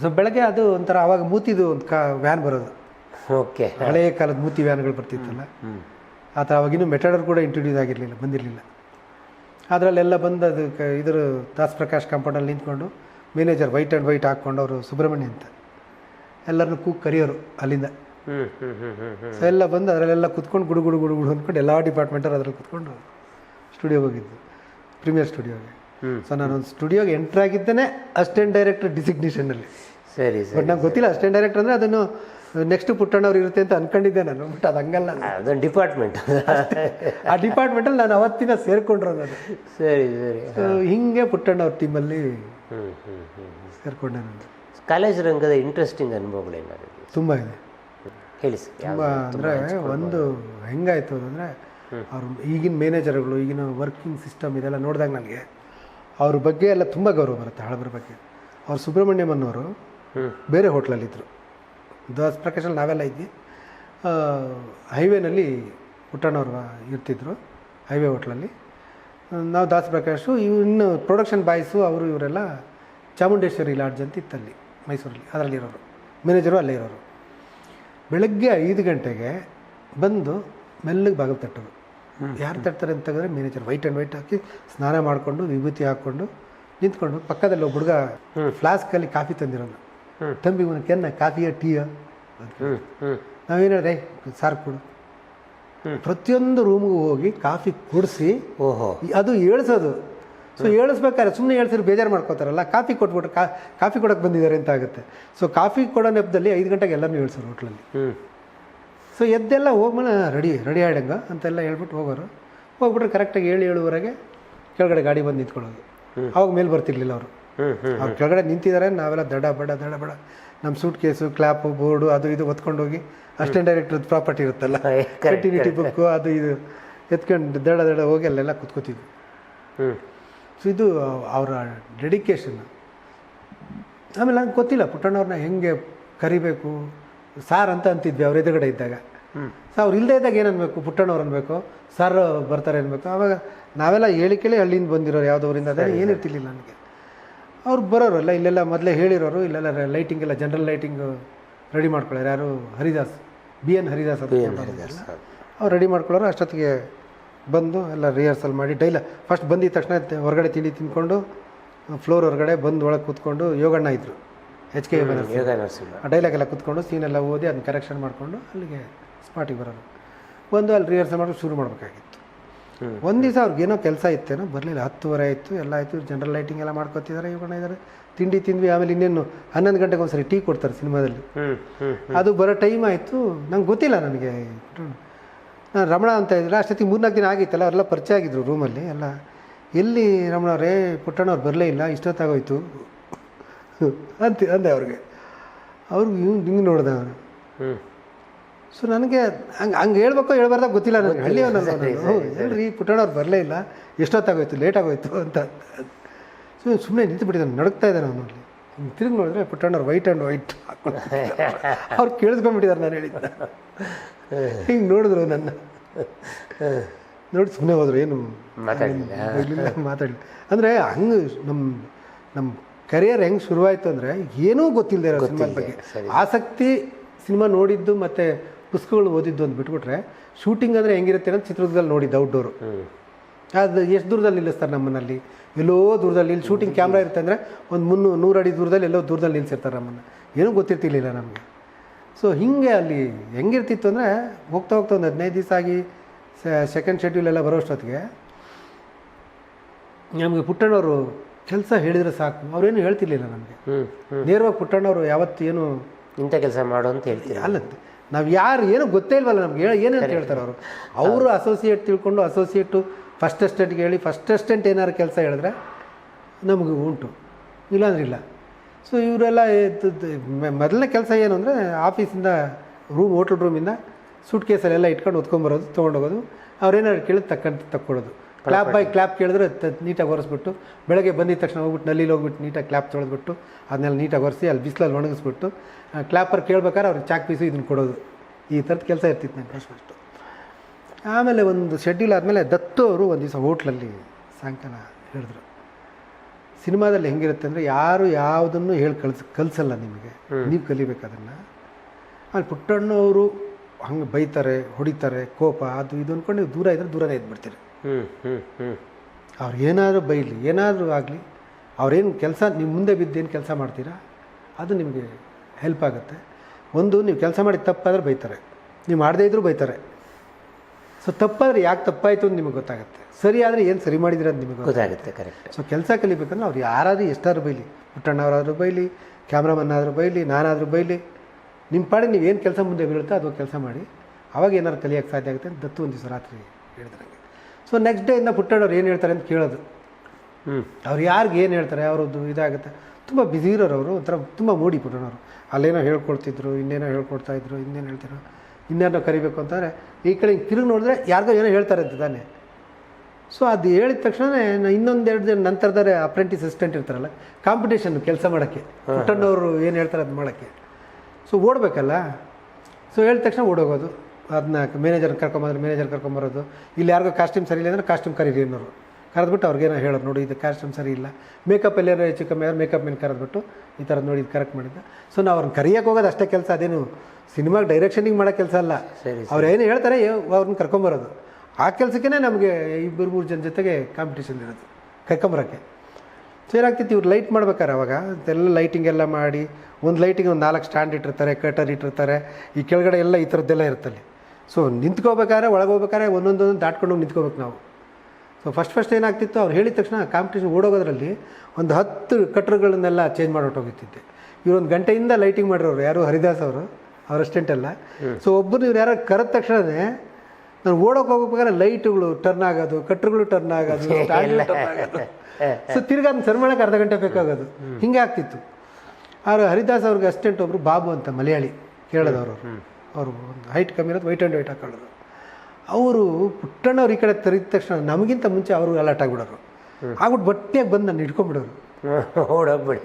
ಸೊ ಬೆಳಗ್ಗೆ ಅದು ಒಂಥರ ಆವಾಗ ಮೂತಿದು ಒಂದು ಕಾ ವ್ಯಾನ್ ಬರೋದು. ಓಕೆ ಹಳೆಯ ಕಾಲದ ಮೂತಿ ವ್ಯಾನ್ಗಳು ಬರ್ತಿತ್ತಲ್ಲ? ಆ ಥರ ಅವಾಗಿನ್ನೂ ಮೆಟಾಡರ್ ಕೂಡ ಇಂಟ್ರೊಡ್ಯೂಸ್ ಆಗಿರಲಿಲ್ಲ ಬಂದಿರಲಿಲ್ಲ. ಅದರಲ್ಲೆಲ್ಲ ಬಂದು ಅದು ಕ ಇದ್ರ ದಾಸ್ ಪ್ರಕಾಶ್ ಕಾಂಪೌಂಡಲ್ಲಿ ನಿಂತ್ಕೊಂಡು ಮ್ಯಾನೇಜರ್ ವೈಟ್ ಆ್ಯಂಡ್ ವೈಟ್ ಹಾಕ್ಕೊಂಡು ಅವರು ಸುಬ್ರಹ್ಮಣ್ಯ ಅಂತ. ಎಲ್ಲರನ್ನು ಕೂಗ್ ಕರೆಯೋರು ಅಲ್ಲಿಂದ. ಸೊ ಎಲ್ಲ ಬಂದು ಅದರಲ್ಲೆಲ್ಲ ಕುತ್ಕೊಂಡು ಗುಡು ಗುಡು ಗುಡು ಗುಡು ಅಂದ್ಕೊಂಡು ಎಲ್ಲ ಡಿಪಾರ್ಟ್ಮೆಂಟವ್ರು ಅದ್ರಲ್ಲಿ ಕುತ್ಕೊಂಡು ಸ್ಟುಡಿಯೋಗೆ ಹೋಗಿದ್ದು. ಪ್ರೀಮಿಯರ್ ಸ್ಟುಡಿಯೋಗೆ ಸೊ ನಾನೊಂದು ಸ್ಟುಡಿಯೋಗೆ ಎಂಟ್ರ್ ಆಗಿದ್ದೇನೆ ಅಸ್ಟೆಂಟ್ ಡೈರೆಕ್ಟರ್ ಡಿಸಿಗ್ನೇಷನಲ್ಲಿ ಸರಿ ಸರಿ ಬಟ್ ನಂಗೆ ಗೊತ್ತಿಲ್ಲ ಅಸ್ಟೆಂಟ್ ಡೈರೆಕ್ಟರ್ ಅಂದರೆ ಅದನ್ನು ನೆಕ್ಸ್ಟ್ ಪುಟ್ಟಣ್ಣವ್ರು ಇರುತ್ತೆ ಅಂತ ಅನ್ಕೊಂಡಿದ್ದೆ ನಾನು ಬಟ್ ಅದು ಹಂಗಲ್ಲ ಅದೊಂದು ಡಿಪಾರ್ಟ್ಮೆಂಟ್ ಆ ಡಿಪಾರ್ಟ್ಮೆಂಟಲ್ಲಿ ನಾನು ಅವತ್ತಿನ ಸೇರ್ಕೊಂಡ್ರು ನಾನು ಸರಿ ಸರಿ. ಸೊ ಹಿಂಗೆ ಪುಟ್ಟಣ್ಣವ್ರ ಟೀಮಲ್ಲಿ ಸೇರಿಕೊಂಡೆ ನಾನು. ಕಾಲೇಜ್ ರಂಗದ ಇಂಟ್ರೆಸ್ಟಿಂಗ್ ಅನುಭವಗಳೇನಾದ್ರು ತುಂಬ ಇದೆ. ಹೇಳಿ ಸರ್ ತುಂಬ ಅಂದರೆ ಒಂದು ಹೆಂಗಾಯ್ತು ಅಂದರೆ ಅವ್ರ ಈಗಿನ ಮ್ಯಾನೇಜರ್ಗಳು ಈಗಿನ ವರ್ಕಿಂಗ್ ಸಿಸ್ಟಮ್ ಇದೆಲ್ಲ ನೋಡಿದಾಗ ನನಗೆ ಅವ್ರ ಬಗ್ಗೆ ಎಲ್ಲ ತುಂಬ ಗೌರವ ಬರುತ್ತೆ ಹಳಬರ ಬಗ್ಗೆ. ಅವ್ರು ಸುಬ್ರಹ್ಮಣ್ಯಂ ಅನ್ನೋರು ಬೇರೆ ಹೋಟ್ಲಲ್ಲಿದ್ದರು ದಾಸ್ ಪ್ರಕಾಶಲ್ಲಿ ನಾವೆಲ್ಲ ಇದ್ವಿ. ಹೈವೇನಲ್ಲಿ ಪುಟ್ಟಣ್ಣವ್ರು ಇರ್ತಿದ್ರು ಹೈವೇ ಹೋಟ್ಲಲ್ಲಿ. ನಾವು ದಾಸ್ ಪ್ರಕಾಶು ಇವ್ ಇನ್ನು ಪ್ರೊಡಕ್ಷನ್ ಬಾಯ್ಸು ಅವರು ಇವರೆಲ್ಲ ಚಾಮುಂಡೇಶ್ವರಿ ಲಾಡ್ಜ್ ಅಂತ ಇತ್ತಲ್ಲಿ ಮೈಸೂರಲ್ಲಿ ಅದರಲ್ಲಿರೋರು ಮ್ಯಾನೇಜರು ಅಲ್ಲೇ ಇರೋರು. ಬೆಳಗ್ಗೆ ಐದು ಗಂಟೆಗೆ ಬಂದು ಮೆಲ್ಲಗೆ ಬಾಗಿಲು ತಟ್ಟೋರು ಯಾರು ತರ್ತಾರೆ ಅಂತ ತೆಗೆದ್ರೆ ಮ್ಯಾನೇಜರ್ ವೈಟ್ ಆ್ಯಂಡ್ ವೈಟ್ ಹಾಕಿ ಸ್ನಾನ ಮಾಡಿಕೊಂಡು ವಿಭೂತಿ ಹಾಕ್ಕೊಂಡು ನಿಂತ್ಕೊಂಡು ಪಕ್ಕದಲ್ಲಿ ಒಬ್ಬ ಹುಡುಗ ಫ್ಲಾಸ್ಕಲ್ಲಿ ಕಾಫಿ ತಂದಿರೋನು. ತಂಬಿ ಒಂದು ಕೆನ್ನ ಕಾಫಿಯ ಟೀಯ ನಾವೇನು ಹೇಳಿದೆ ಸಾರು ಕೊಡು. ಪ್ರತಿಯೊಂದು ರೂಮ್ಗೂ ಹೋಗಿ ಕಾಫಿ ಕುಡಿಸಿ ಓಹೋ. ಅದು ಏಳ್ಸೋದು. ಸೊ ಹೇಳಿಸ್ಬೇಕಾದ್ರೆ ಸುಮ್ಮನೆ ಏಳ್ಸಿದ್ರೆ ಬೇಜಾರು ಮಾಡ್ಕೋತಾರಲ್ಲ ಕಾಫಿ ಕೊಟ್ಬಿಟ್ಟು ಕಾಫಿ ಕೊಡೋಕೆ ಬಂದಿದ್ದಾರೆ ಅಂತ ಆಗುತ್ತೆ. ಸೊ ಕಾಫಿ ಕೊಡೋ ನೆಪದಲ್ಲಿ ಐದು ಗಂಟೆಗೆ ಎಲ್ಲರೂ ಹೇಳ್ಸೋರು ಹೋಟ್ಲಲ್ಲಿ ಸೊ ಎದ್ದೆಲ್ಲ ಹೋಗ್ಮೇಲೆ ರೆಡಿ ರೆಡಿ ಆಡಂಗ ಅಂತೆಲ್ಲ ಹೇಳ್ಬಿಟ್ಟು ಹೋಗೋರು. ಹೋಗ್ಬಿಟ್ರೆ ಕರೆಕ್ಟಾಗಿ ಏಳು ಏಳುವರೆಗೆ ಕೆಳಗಡೆ ಗಾಡಿ ಬಂದು ನಿಂತ್ಕೊಳ್ಳೋದು. ಅವಾಗ ಮೇಲೆ ಬರ್ತಿರ್ಲಿಲ್ಲ ಅವರು. ಅವ್ರು ಕೆಳಗಡೆ ನಿಂತಿದ್ದಾರೆ ನಾವೆಲ್ಲ ದಡ ಬಡ ದಡ ಬಡ. ನಮ್ಮ ಸೂಟ್ ಕೇಸು ಕ್ಲಾಪು ಬೋರ್ಡು ಅದು ಇದು ಹೊತ್ಕೊಂಡು ಹೋಗಿ ಅಸಿಸ್ಟೆಂಟ್ ಡೈರೆಕ್ಟರ್ ಪ್ರಾಪರ್ಟಿ ಇರುತ್ತಲ್ಲ ಕಂಟಿನ್ಯೂಟಿ ಬುಕ್ಕು ಅದು ಇದು ಎತ್ಕೊಂಡು ದಡ ದಡ ಹೋಗಿ ಅಲ್ಲೆಲ್ಲ ಕುತ್ಕೋತಿದ್ವಿ. ಹ್ಞೂ ಸೊ ಇದು ಅವರ ಡೆಡಿಕೇಶನ್ ಆಮೇಲೆ ನಂಗೆ ಗೊತ್ತಿಲ್ಲ ಪುಟ್ಟಣ್ಣವ್ರನ್ನ ಹೆಂಗೆ ಕರಿಬೇಕು. ಸಾರ್ ಅಂತ ಅಂತಿದ್ವಿ ಅವ್ರ ಎದುರುಗಡೆ ಇದ್ದಾಗ. ಸೊ ಅವ್ರು ಇಲ್ಲದೇ ಇದ್ದಾಗ ಏನು ಅನ್ಬೇಕು? ಪುಟ್ಟಣ್ಣವ್ರು ಅನ್ಬೇಕು? ಸರ್ ಬರ್ತಾರೆ ಅನ್ಬೇಕು? ಆವಾಗ ನಾವೆಲ್ಲ ಹೇಳಿ ಕೇಳಿ ಹಳ್ಳಿಯಿಂದ ಬಂದಿರೋರು ಯಾವುದೋರಿಂದ ಅದೇ ಏನು ಇರ್ತಿರ್ಲಿಲ್ಲ ನನಗೆ. ಅವ್ರು ಬರೋರಲ್ಲ ಇಲ್ಲೆಲ್ಲ ಮೊದಲೇ ಹೇಳಿರೋರು ಇಲ್ಲೆಲ್ಲ ಲೈಟಿಂಗ್ ಎಲ್ಲ ಜನರಲ್ ಲೈಟಿಂಗ್ ರೆಡಿ ಮಾಡ್ಕೊಳ್ಳೋರು ಯಾರು? ಹರಿದಾಸ್ ಬಿ ಎನ್ ಹರಿದಾಸ್ ಅಂತ ಅವ್ರು ರೆಡಿ ಮಾಡ್ಕೊಳ್ಳೋರು ಅಷ್ಟೊತ್ತಿಗೆ ಬಂದು ಎಲ್ಲ ರಿಹರ್ಸಲ್ ಮಾಡಿ ಡೈಲ ಫಸ್ಟ್ ಬಂದಿದ್ದ ತಕ್ಷಣ ಹೊರಗಡೆ ತಿಂಡಿ ತಿಂದ್ಕೊಂಡು ಫ್ಲೋರ್ ಹೊರಗಡೆ ಬಂದು ಒಳಗೆ ಕೂತ್ಕೊಂಡು ಯೋಗಣ್ಣ ಇದ್ದರು ಎಚ್ ಕೆ ಡೈಲಾಗ್ ಎಲ್ಲ ಕೂತ್ಕೊಂಡು ಸೀನ್ ಎಲ್ಲ ಓದಿ ಅದನ್ನ ಕರೆಕ್ಷನ್ ಮಾಡಿಕೊಂಡು ಅಲ್ಲಿಗೆ ಸ್ಪಾಟಿಗೆ ಬರೋದು. ಬಂದು ಅಲ್ಲಿ ರಿಹರ್ಸಲ್ ಮಾಡಿ ಶುರು ಮಾಡಬೇಕಾಗಿತ್ತು. ಒಂದು ದಿವಸ ಅವ್ರಿಗೇನೋ ಕೆಲಸ ಇತ್ತೇನೋ ಬರಲಿಲ್ಲ. ಹತ್ತುವರೆ ಆಯಿತು ಎಲ್ಲ ಆಯಿತು. ಜನರಲ್ ಲೈಟಿಂಗ್ ಎಲ್ಲ ಮಾಡ್ಕೊತಿದ್ದಾರೆ ಇವಾಗ ಇದ್ದಾರೆ ತಿಂಡಿ ತಿಂದ್ವಿ ಆಮೇಲೆ ಇನ್ನೇನು ಹನ್ನೊಂದು ಗಂಟೆಗೆ ಒಂದ್ಸರಿ ಟೀ ಕೊಡ್ತಾರೆ ಸಿನಿಮಾದಲ್ಲಿ. ಅದು ಬರೋ ಟೈಮ್ ಆಯಿತು. ನಂಗೆ ಗೊತ್ತಿಲ್ಲ ನನಗೆ. ನಾನು ರಮಣ ಅಂತ ಇದ್ದಿಲ್ಲ ಅಷ್ಟೊತ್ತಿಗೆ ಮೂರ್ನಾಲ್ಕು ದಿನ ಆಗಿತ್ತಲ್ಲ ಅವರೆಲ್ಲ ಪರಿಚಯ ಆಗಿದ್ರು ರೂಮಲ್ಲಿ ಎಲ್ಲ. ಎಲ್ಲಿ ರಮಣ ಅವರೇ ಪುಟ್ಟಣ್ಣ ಅವ್ರು ಬರಲೇ ಇಲ್ಲ ಇಷ್ಟೊತ್ತಾಗೋಯ್ತು. ಅಂತ ಅಂದೆ ಅವ್ರಿಗೆ. ಅವ್ರಿಗೆ ಇವ್ನು ಹಿಂಗೆ ನೋಡ್ದೆ ಅವನು ಹ್ಞೂ ಸೊ ನನಗೆ ಹಂಗೆ ಹಂಗೆ ಹೇಳ್ಬೇಕೋ ಹೇಳ್ಬಾರ್ದ ಗೊತ್ತಿಲ್ಲ ನನಗೆ. ಹಳ್ಳಿಯವನಲ್ಲ ನಾನು ಹೇಳ್ರಿ ಪುಟ್ಟಣ್ಣವ್ರು ಬರಲೇ ಇಲ್ಲ. ಎಷ್ಟೊತ್ತಾಗೋಯ್ತು? ಲೇಟ್ ಆಗೋಯ್ತು ಅಂತ ಸೊ ಸುಮ್ಮನೆ ನಿಂತು ಬಿಟ್ಟಿದ್ದಾನೆ ನಡುಕ್ತಾ ಇದ್ದಾನೆ ಅವನು ಅಲ್ಲಿ. ಹಿಂಗೆ ತಿರುಗಿ ನೋಡಿದ್ರೆ ಪುಟ್ಟಣ್ಣವ್ರು ವೈಟ್ ಆ್ಯಂಡ್ ವೈಟ್ ಹಾಕೊಂಡು ಅವ್ರು ಕೇಳಿಸ್ಕೊಂಡ್ಬಿಟ್ಟಿದ್ದಾರೆ ನಾನು ಹೇಳಿದ್ದ ಹಿಂಗೆ ನೋಡಿದ್ರು ನನ್ನ. ನೋಡಿ ಸುಮ್ಮನೆ ಹೋದ್ರು. ಏನು ಮಾತಾಡಲಿಲ್ಲ. ಅಂದರೆ ಹಂಗೆ ನಮ್ಮ ನಮ್ಮ ಕರಿಯರ್ ಹೆಂಗೆ ಶುರುವಾಯಿತು ಅಂದರೆ ಏನೂ ಗೊತ್ತಿಲ್ಲದೆ ಇರೋ ಸಿನಿಮಾದ ಬಗ್ಗೆ. ಆಸಕ್ತಿ ಸಿನಿಮಾ ನೋಡಿದ್ದು ಮತ್ತು ಪುಸ್ತಕಗಳು ಓದಿದ್ದು ಅಂತ ಬಿಟ್ಬಿಟ್ರೆ ಶೂಟಿಂಗ್ ಅಂದರೆ ಹೆಂಗಿರುತ್ತೆ ಅಂತ ಚಿತ್ರದುರ್ಗದಲ್ಲಿ ನೋಡಿದ್ದು ಔಟ್ಡೋರು ಅದು ಎಷ್ಟು ದೂರದಲ್ಲಿ ನಿಲ್ಲಿಸ್ತಾರೆ ನಮ್ಮನ್ನಲ್ಲಿ? ಎಲ್ಲೋ ದೂರದಲ್ಲಿ ಇಲ್ಲಿ ಶೂಟಿಂಗ್ ಕ್ಯಾಮ್ರಾ ಇರುತ್ತೆ ಅಂದರೆ ಒಂದು ಮುನ್ನೂ ನೂರು ಅಡಿ ದೂರದಲ್ಲಿ ಎಲ್ಲೋ ದೂರದಲ್ಲಿ ನಿಲ್ಲಿಸಿರ್ತಾರೆ ನಮ್ಮನ್ನು. ಏನೂ ಗೊತ್ತಿರ್ತಿರ್ಲಿಲ್ಲ ನಮಗೆ. ಸೊ ಹೀಗೆ ಅಲ್ಲಿ ಹೆಂಗಿರ್ತಿತ್ತು ಅಂದರೆ ಹೋಗ್ತಾ ಹೋಗ್ತಾ ಒಂದು ಹದಿನೈದು ದಿವಸ ಆಗಿ ಸೆಕೆಂಡ್ ಶೆಡ್ಯೂಲ್ ಎಲ್ಲ ಬರೋಷ್ಟೊತ್ತಿಗೆ ನಮಗೆ ಪುಟ್ಟಣ್ಣವರು ಕೆಲಸ ಹೇಳಿದರೆ ಸಾಕು. ಅವ್ರೇನು ಹೇಳ್ತಿರ್ಲಿಲ್ಲ ನಮಗೆ. ನೇರವಾಗಿ ಪುಟ್ಟಣ್ಣವರು ಯಾವತ್ತು ಏನು ಇಂಥ ಕೆಲಸ ಮಾಡು ಅಂತ ಹೇಳ್ತೀರಾ ಅಲ್ಲಂತೆ. ನಾವು ಯಾರು ಏನೂ ಗೊತ್ತೇ ಇಲ್ವಲ್ಲ ನಮ್ಗೆ ಹೇಳಿ ಏನಂತ ಹೇಳ್ತಾರೆ ಅವರು? ಅವರು ಅಸೋಸಿಯೇಟ್ ತಿಳ್ಕೊಂಡು ಅಸೋಸಿಯೇಟು ಫಸ್ಟ್ ಅಸ್ಟೆಂಟ್ಗೆ ಹೇಳಿ ಫಸ್ಟ್ ಅಸ್ಟೆಂಟ್ ಏನಾದ್ರು ಕೆಲಸ ಹೇಳಿದ್ರೆ ನಮಗೆ ಉಂಟು. ಇಲ್ಲಾಂದ್ರೆ ಇಲ್ಲ. ಸೊ ಇವರೆಲ್ಲ ಮೊದಲನೇ ಕೆಲಸ ಏನು ಅಂದರೆ ಆಫೀಸಿಂದ ರೂಮ್ ಹೋಟ್ಲ್ ರೂಮಿಂದ ಸೂಟ್ ಕೇಸಲ್ಲೆಲ್ಲ ಇಟ್ಕೊಂಡು ಹೊತ್ಕೊಂಬರೋದು ತೊಗೊಂಡೋಗೋದು ಅವ್ರೇನಾದ್ರು ಕೇಳಿದ ತಕ್ಕಂತ ತಕ್ಕೊಡೋದು ಕ್ಲಾಪ್ ಬೈ ಕ್ಲಾಪ್ ಕೇಳಿದ್ರೆ ನೀಟಾಗಿ ಒರೆಸ್ಬಿಟ್ಟು ಬೆಳಗ್ಗೆ ಬಂದಿದ ತಕ್ಷಣ ಹೋಗ್ಬಿಟ್ಟು ನಲ್ಲಿ ಹೋಗ್ಬಿಟ್ಟು ನೀಟಾಗಿ ಕ್ಲಾಪ್ ತೊಳೆದ್ಬಿಟ್ಟು ಅದನ್ನೆಲ್ಲ ನೀಟಾಗಿ ಒರೆಸಿ ಅಲ್ಲಿ ಬಿಸಿಲಲ್ಲಿ ಒಣಗಿಸ್ಬಿಟ್ಟು ಕ್ಲಾಪರ್ ಕೇಳ್ಬೇಕಾದ್ರೆ ಅವ್ರಿಗೆ ಚಾಕ್ ಪೀಸು ಇದನ್ನು ಕೊಡೋದು. ಈ ಥರದ ಕೆಲಸ ಇರ್ತಿತ್ತು ನನಗೆ ಅಷ್ಟು. ಆಮೇಲೆ ಒಂದು ಶೆಡ್ಯೂಲ್ ಆದಮೇಲೆ ದತ್ತು ಅವರು ಒಂದು ದಿವಸ ಹೋಟ್ಲಲ್ಲಿ ಸಾಯಂಕಾಲ ಹೇಳಿದ್ರು. ಸಿನಿಮಾದಲ್ಲಿ ಹೆಂಗಿರುತ್ತೆ ಅಂದರೆ ಯಾರು ಯಾವುದನ್ನು ಹೇಳಿ ಕಲ್ಸ್ ಕಲಿಸಲ್ಲ ನಿಮಗೆ. ನೀವು ಕಲಿಬೇಕು ಅದನ್ನು. ಆಮೇಲೆ ಪುಟ್ಟಣ್ಣವರು ಹಂಗೆ ಬೈತಾರೆ ಹೊಡಿತಾರೆ ಕೋಪ ಅದು ಇದು ಅಂದ್ಕೊಂಡು ನೀವು ದೂರ ಇದ್ದರೆ ದೂರನೇ ಇದ್ಬಿಡ್ತೀರಿ. ಅವ್ರು ಏನಾದರೂ ಬೈಲಿ ಏನಾದರೂ ಆಗಲಿ ಅವ್ರೇನು ಕೆಲಸ ನೀವು ಮುಂದೆ ಬಿದ್ದೇನು ಕೆಲಸ ಮಾಡ್ತೀರಾ? ಅದು ನಿಮಗೆ ಹೆಲ್ಪ್ ಆಗುತ್ತೆ. ಒಂದು ನೀವು ಕೆಲಸ ಮಾಡಿ ತಪ್ಪಾದ್ರೆ ಬೈತಾರೆ. ನೀವು ಮಾಡದೇ ಇದ್ರೂ ಬೈತಾರೆ. ಸೊ ತಪ್ಪಾದರೆ ಯಾಕೆ ತಪ್ಪಾಯಿತು ಅಂತ ನಿಮಗೆ ಗೊತ್ತಾಗುತ್ತೆ. ಸರಿ ಆದರೆ ಏನು ಸರಿ ಮಾಡಿದ್ರೆ ಅಂತ ನಿಮಗೆ ಗೊತ್ತಾಗುತ್ತೆ. ಕರೆಕ್ಟ್ ಸೊ ಕೆಲಸ ಕಲಿಬೇಕಂದ್ರೆ ಅವ್ರು ಯಾರಾದರೂ ಎಷ್ಟಾದ್ರು ಬೈಲಿ. ಪುಟ್ಟಣ್ಣವರಾದರೂ ಬೈಲಿ ಕ್ಯಾಮ್ರಾಮನ್ ಆದರೂ ಬೈಲಿ ನಾನಾದರೂ ಬೈಲಿ. ನಿಮ್ಮ ಪಾಡಿ ನೀವು ಏನು ಕೆಲಸ ಮುಂದೆ ಬೀಳುತ್ತೋ ಅದು ಕೆಲಸ ಮಾಡಿ. ಅವಾಗ ಏನಾದ್ರು ಕಲಿಯೋಕ್ಕೆ ಸಾಧ್ಯ ಆಗುತ್ತೆ ಅಂತ ದತ್ತು ಒಂದು ದಿವಸ ರಾತ್ರಿ ಹೇಳಿದ್ರಂಗೆ. ಸೊ ನೆಕ್ಸ್ಟ್ ಡೇ ಡೇಯಿಂದ ಪುಟ್ಟಣ್ಣವ್ರು ಏನು ಹೇಳ್ತಾರೆ ಅಂತ ಕೇಳೋದು. ಹ್ಞೂ ಅವ್ರು ಯಾರಿಗೆ ಏನು ಹೇಳ್ತಾರೆ ಅವರದ್ದು ಇದಾಗುತ್ತೆ. ತುಂಬ ಬ್ಯುಸಿ ಇರೋರು ಅವರು ಒಂಥರ ತುಂಬ ಮೂಡಿ ಪುಟ್ಟಣ್ಣವರು. ಅಲ್ಲೇನೋ ಹೇಳ್ಕೊಡ್ತಿದ್ರು ಇನ್ನೇನೋ ಹೇಳ್ಕೊಡ್ತಾ ಇದ್ರು ಇನ್ನೇನು ಹೇಳ್ತಿರೋ ಇನ್ನೇನೋ ಕರಿಬೇಕು ಅಂತಂದರೆ ಈ ಕಡೆ ಹಿಂಗೆ ತಿರುಗಿ ನೋಡಿದ್ರೆ ಯಾರಿಗೋ ಏನೋ ಹೇಳ್ತಾರೆ ಅಂತ ತಾನೆ. ಸೊ ಅದು ಹೇಳಿದ ತಕ್ಷಣ ಇನ್ನೊಂದೆರಡು ದಿನ ನಂತರದರೆ ಅಪ್ರೆಂಟಿಸ್ ಅಸಿಸ್ಟೆಂಟ್ ಇರ್ತಾರಲ್ಲ ಕಾಂಪಿಟೇಷನ್ ಕೆಲಸ ಮಾಡೋಕ್ಕೆ. ಪುಟ್ಟಣ್ಣವರು ಏನು ಹೇಳ್ತಾರೆ ಅದು ಮಾಡೋಕ್ಕೆ. ಸೊ ಓಡಬೇಕಲ್ಲ? ಸೊ ಹೇಳಿದ ತಕ್ಷಣ ಓಡೋಗೋದು. ಅದನ್ನ ಮ್ಯಾನೇಜರ್ ಕರ್ಕೊಂಬಂದ್ರೆ ಮ್ಯಾನೇಜರ್ ಕರ್ಕೊಂಬರೋದು ಇಲ್ಲಿ ಯಾರಿಗೂ ಕಾಸ್ಟ್ಯೂಮ್ ಸರಿ ಇಲ್ಲ ಅಂದರೆ ಕಾಸ್ಟ್ಯೂಮ್ ಕರೀರಿ ಅನ್ನೋರು. ಕರೆದ್ಬಿಟ್ಟು ಅವ್ರಿಗೇನೋ ಹೇಳೋದು ನೋಡಿ ಇದು ಕಾಸ್ಟ್ಯೂಮ್ ಸರಿ ಇಲ್ಲ. ಮೇಕಪ್ ಎಲ್ಲೇನೋ ಹೆಚ್ಚು ಕಮ್ಮಿ ಆದ್ರೆ ಮೇಕಪ್ ಮೇಲೆ ಕರೆದ್ಬಿಟ್ಟು ಈ ಥರ ನೋಡಿ ಇದು ಕರೆಕ್ಟ್ ಮಾಡಿದ್ದೆ. ಸೊ ನಾವು ಅವ್ರನ್ನ ಕರಿಯೋಕೆ ಹೋಗೋದು ಅಷ್ಟೇ ಕೆಲಸ ಅದೇನು ಸಿನಿಮಾಗೆ ಡೈರೆಕ್ಷನಿಗೆ ಮಾಡೋ ಕೆಲಸ ಅಲ್ಲ. ಸರಿ ಅವ್ರು ಏನು ಹೇಳ್ತಾರೆ ಅವ್ರನ್ನ ಕರ್ಕೊಂಬರೋದು ಆ ಕೆಲಸಕ್ಕೆ ನಮಗೆ ಇಬ್ಬರು ಮೂರು ಜನ ಜೊತೆಗೆ ಕಾಂಪಿಟೇಷನ್ ಇರೋದು ಕರ್ಕೊಂಬರೋಕ್ಕೆ. ಸೊ ಏನಾಗ್ತಿತ್ತು ಇವ್ರು ಲೈಟ್ ಮಾಡ್ಬೇಕಾರೆ ಅವಾಗ? ಎಲ್ಲ ಲೈಟಿಂಗ್ ಎಲ್ಲ ಮಾಡಿ ಒಂದು ಲೈಟಿಂಗ್ ಒಂದು ನಾಲ್ಕು ಸ್ಟ್ಯಾಂಡ್ ಇಟ್ಟಿರ್ತಾರೆ ಕಟರ್ ಇಟ್ಟಿರ್ತಾರೆ. ಈ ಕೆಳಗಡೆ ಎಲ್ಲ ಈ ಥರದ್ದೆಲ್ಲ ಇರುತ್ತಲ್ಲಿ. ಸೊ ನಿಂತ್ಕೋಬೇಕಾದ್ರೆ ಒಳಗೆ ಹೋಗ್ಬೇಕಾದ್ರೆ ಒಂದೊಂದೊಂದು ದಾಟ್ಕೊಂಡು ಹೋಗಿ ನಿಂತ್ಕೋಬೇಕು ನಾವು. ಸೊ ಫಸ್ಟ್ ಫಸ್ಟ್ ಏನಾಗ್ತಿತ್ತು ಅವ್ರು ಹೇಳಿದ ತಕ್ಷಣ ಕಾಂಪಿಟೇಷನ್ ಓಡೋಗೋದ್ರಲ್ಲಿ ಒಂದು ಹತ್ತು ಕಟ್ರುಗಳನ್ನೆಲ್ಲ ಚೇಂಜ್ ಮಾಡಿಬಿಟ್ಟೋಗಿತ್ತಿದ್ದೆ ಇವರೊಂದು ಗಂಟೆಯಿಂದ ಲೈಟಿಂಗ್ ಮಾಡಿರೋರು ಯಾರು? ಹರಿದಾಸ್ ಅವರು ಅವ್ರ ಅಸ್ಟೆಂಟ್ ಅಲ್ಲ. ಸೊ ಒಬ್ಬರು ಇವ್ರು ಯಾರು ಕರೆದ ತಕ್ಷಣವೇ ನಾನು ಓಡೋಕೆ ಹೋಗ್ಬೇಕಾದ್ರೆ ಲೈಟ್ಗಳು ಟರ್ನ್ ಆಗೋದು ಕಟ್ರುಗಳು ಟರ್ನ್ ಆಗೋದು ಸೊ ತಿರ್ಗಿ ಅದನ್ನ ಸರಿ ಅರ್ಧ ಗಂಟೆ ಬೇಕಾಗೋದು. ಹಿಂಗೆ ಆಗ್ತಿತ್ತು. ಆದ್ರೆ ಹರಿದಾಸ್ ಅವ್ರಿಗೆ ಅಸ್ಟೆಂಟ್ ಒಬ್ಬರು ಬಾಬು ಅಂತ ಮಲಯಾಳಿ ಕೇಳದವರು ಅವರು ಒಂದು ಹೈಟ್ ಕಮ್ಮಿ ಇರೋದು ವೈಟ್ ಆ್ಯಂಡ್ ವೈಟ್ ಹಾಕೊಳ್ಳೋದು. ಅವರು ಪುಟ್ಟಣ್ಣವ್ರು ಈ ಕಡೆ ತರಿದ ತಕ್ಷಣ ನಮಗಿಂತ ಮುಂಚೆ ಅವರು ಅಲರ್ಟ್ ಆಗಿಬಿಡೋರು. ಆಗ್ಬಿಟ್ಟು ಬಟ್ಟೆಯಾಗಿ ಬಂದು ನಾನು ಹಿಡ್ಕೊಂಡ್ಬಿಡೋರು. ಓಡೋಗ್ಬಿಡಿ.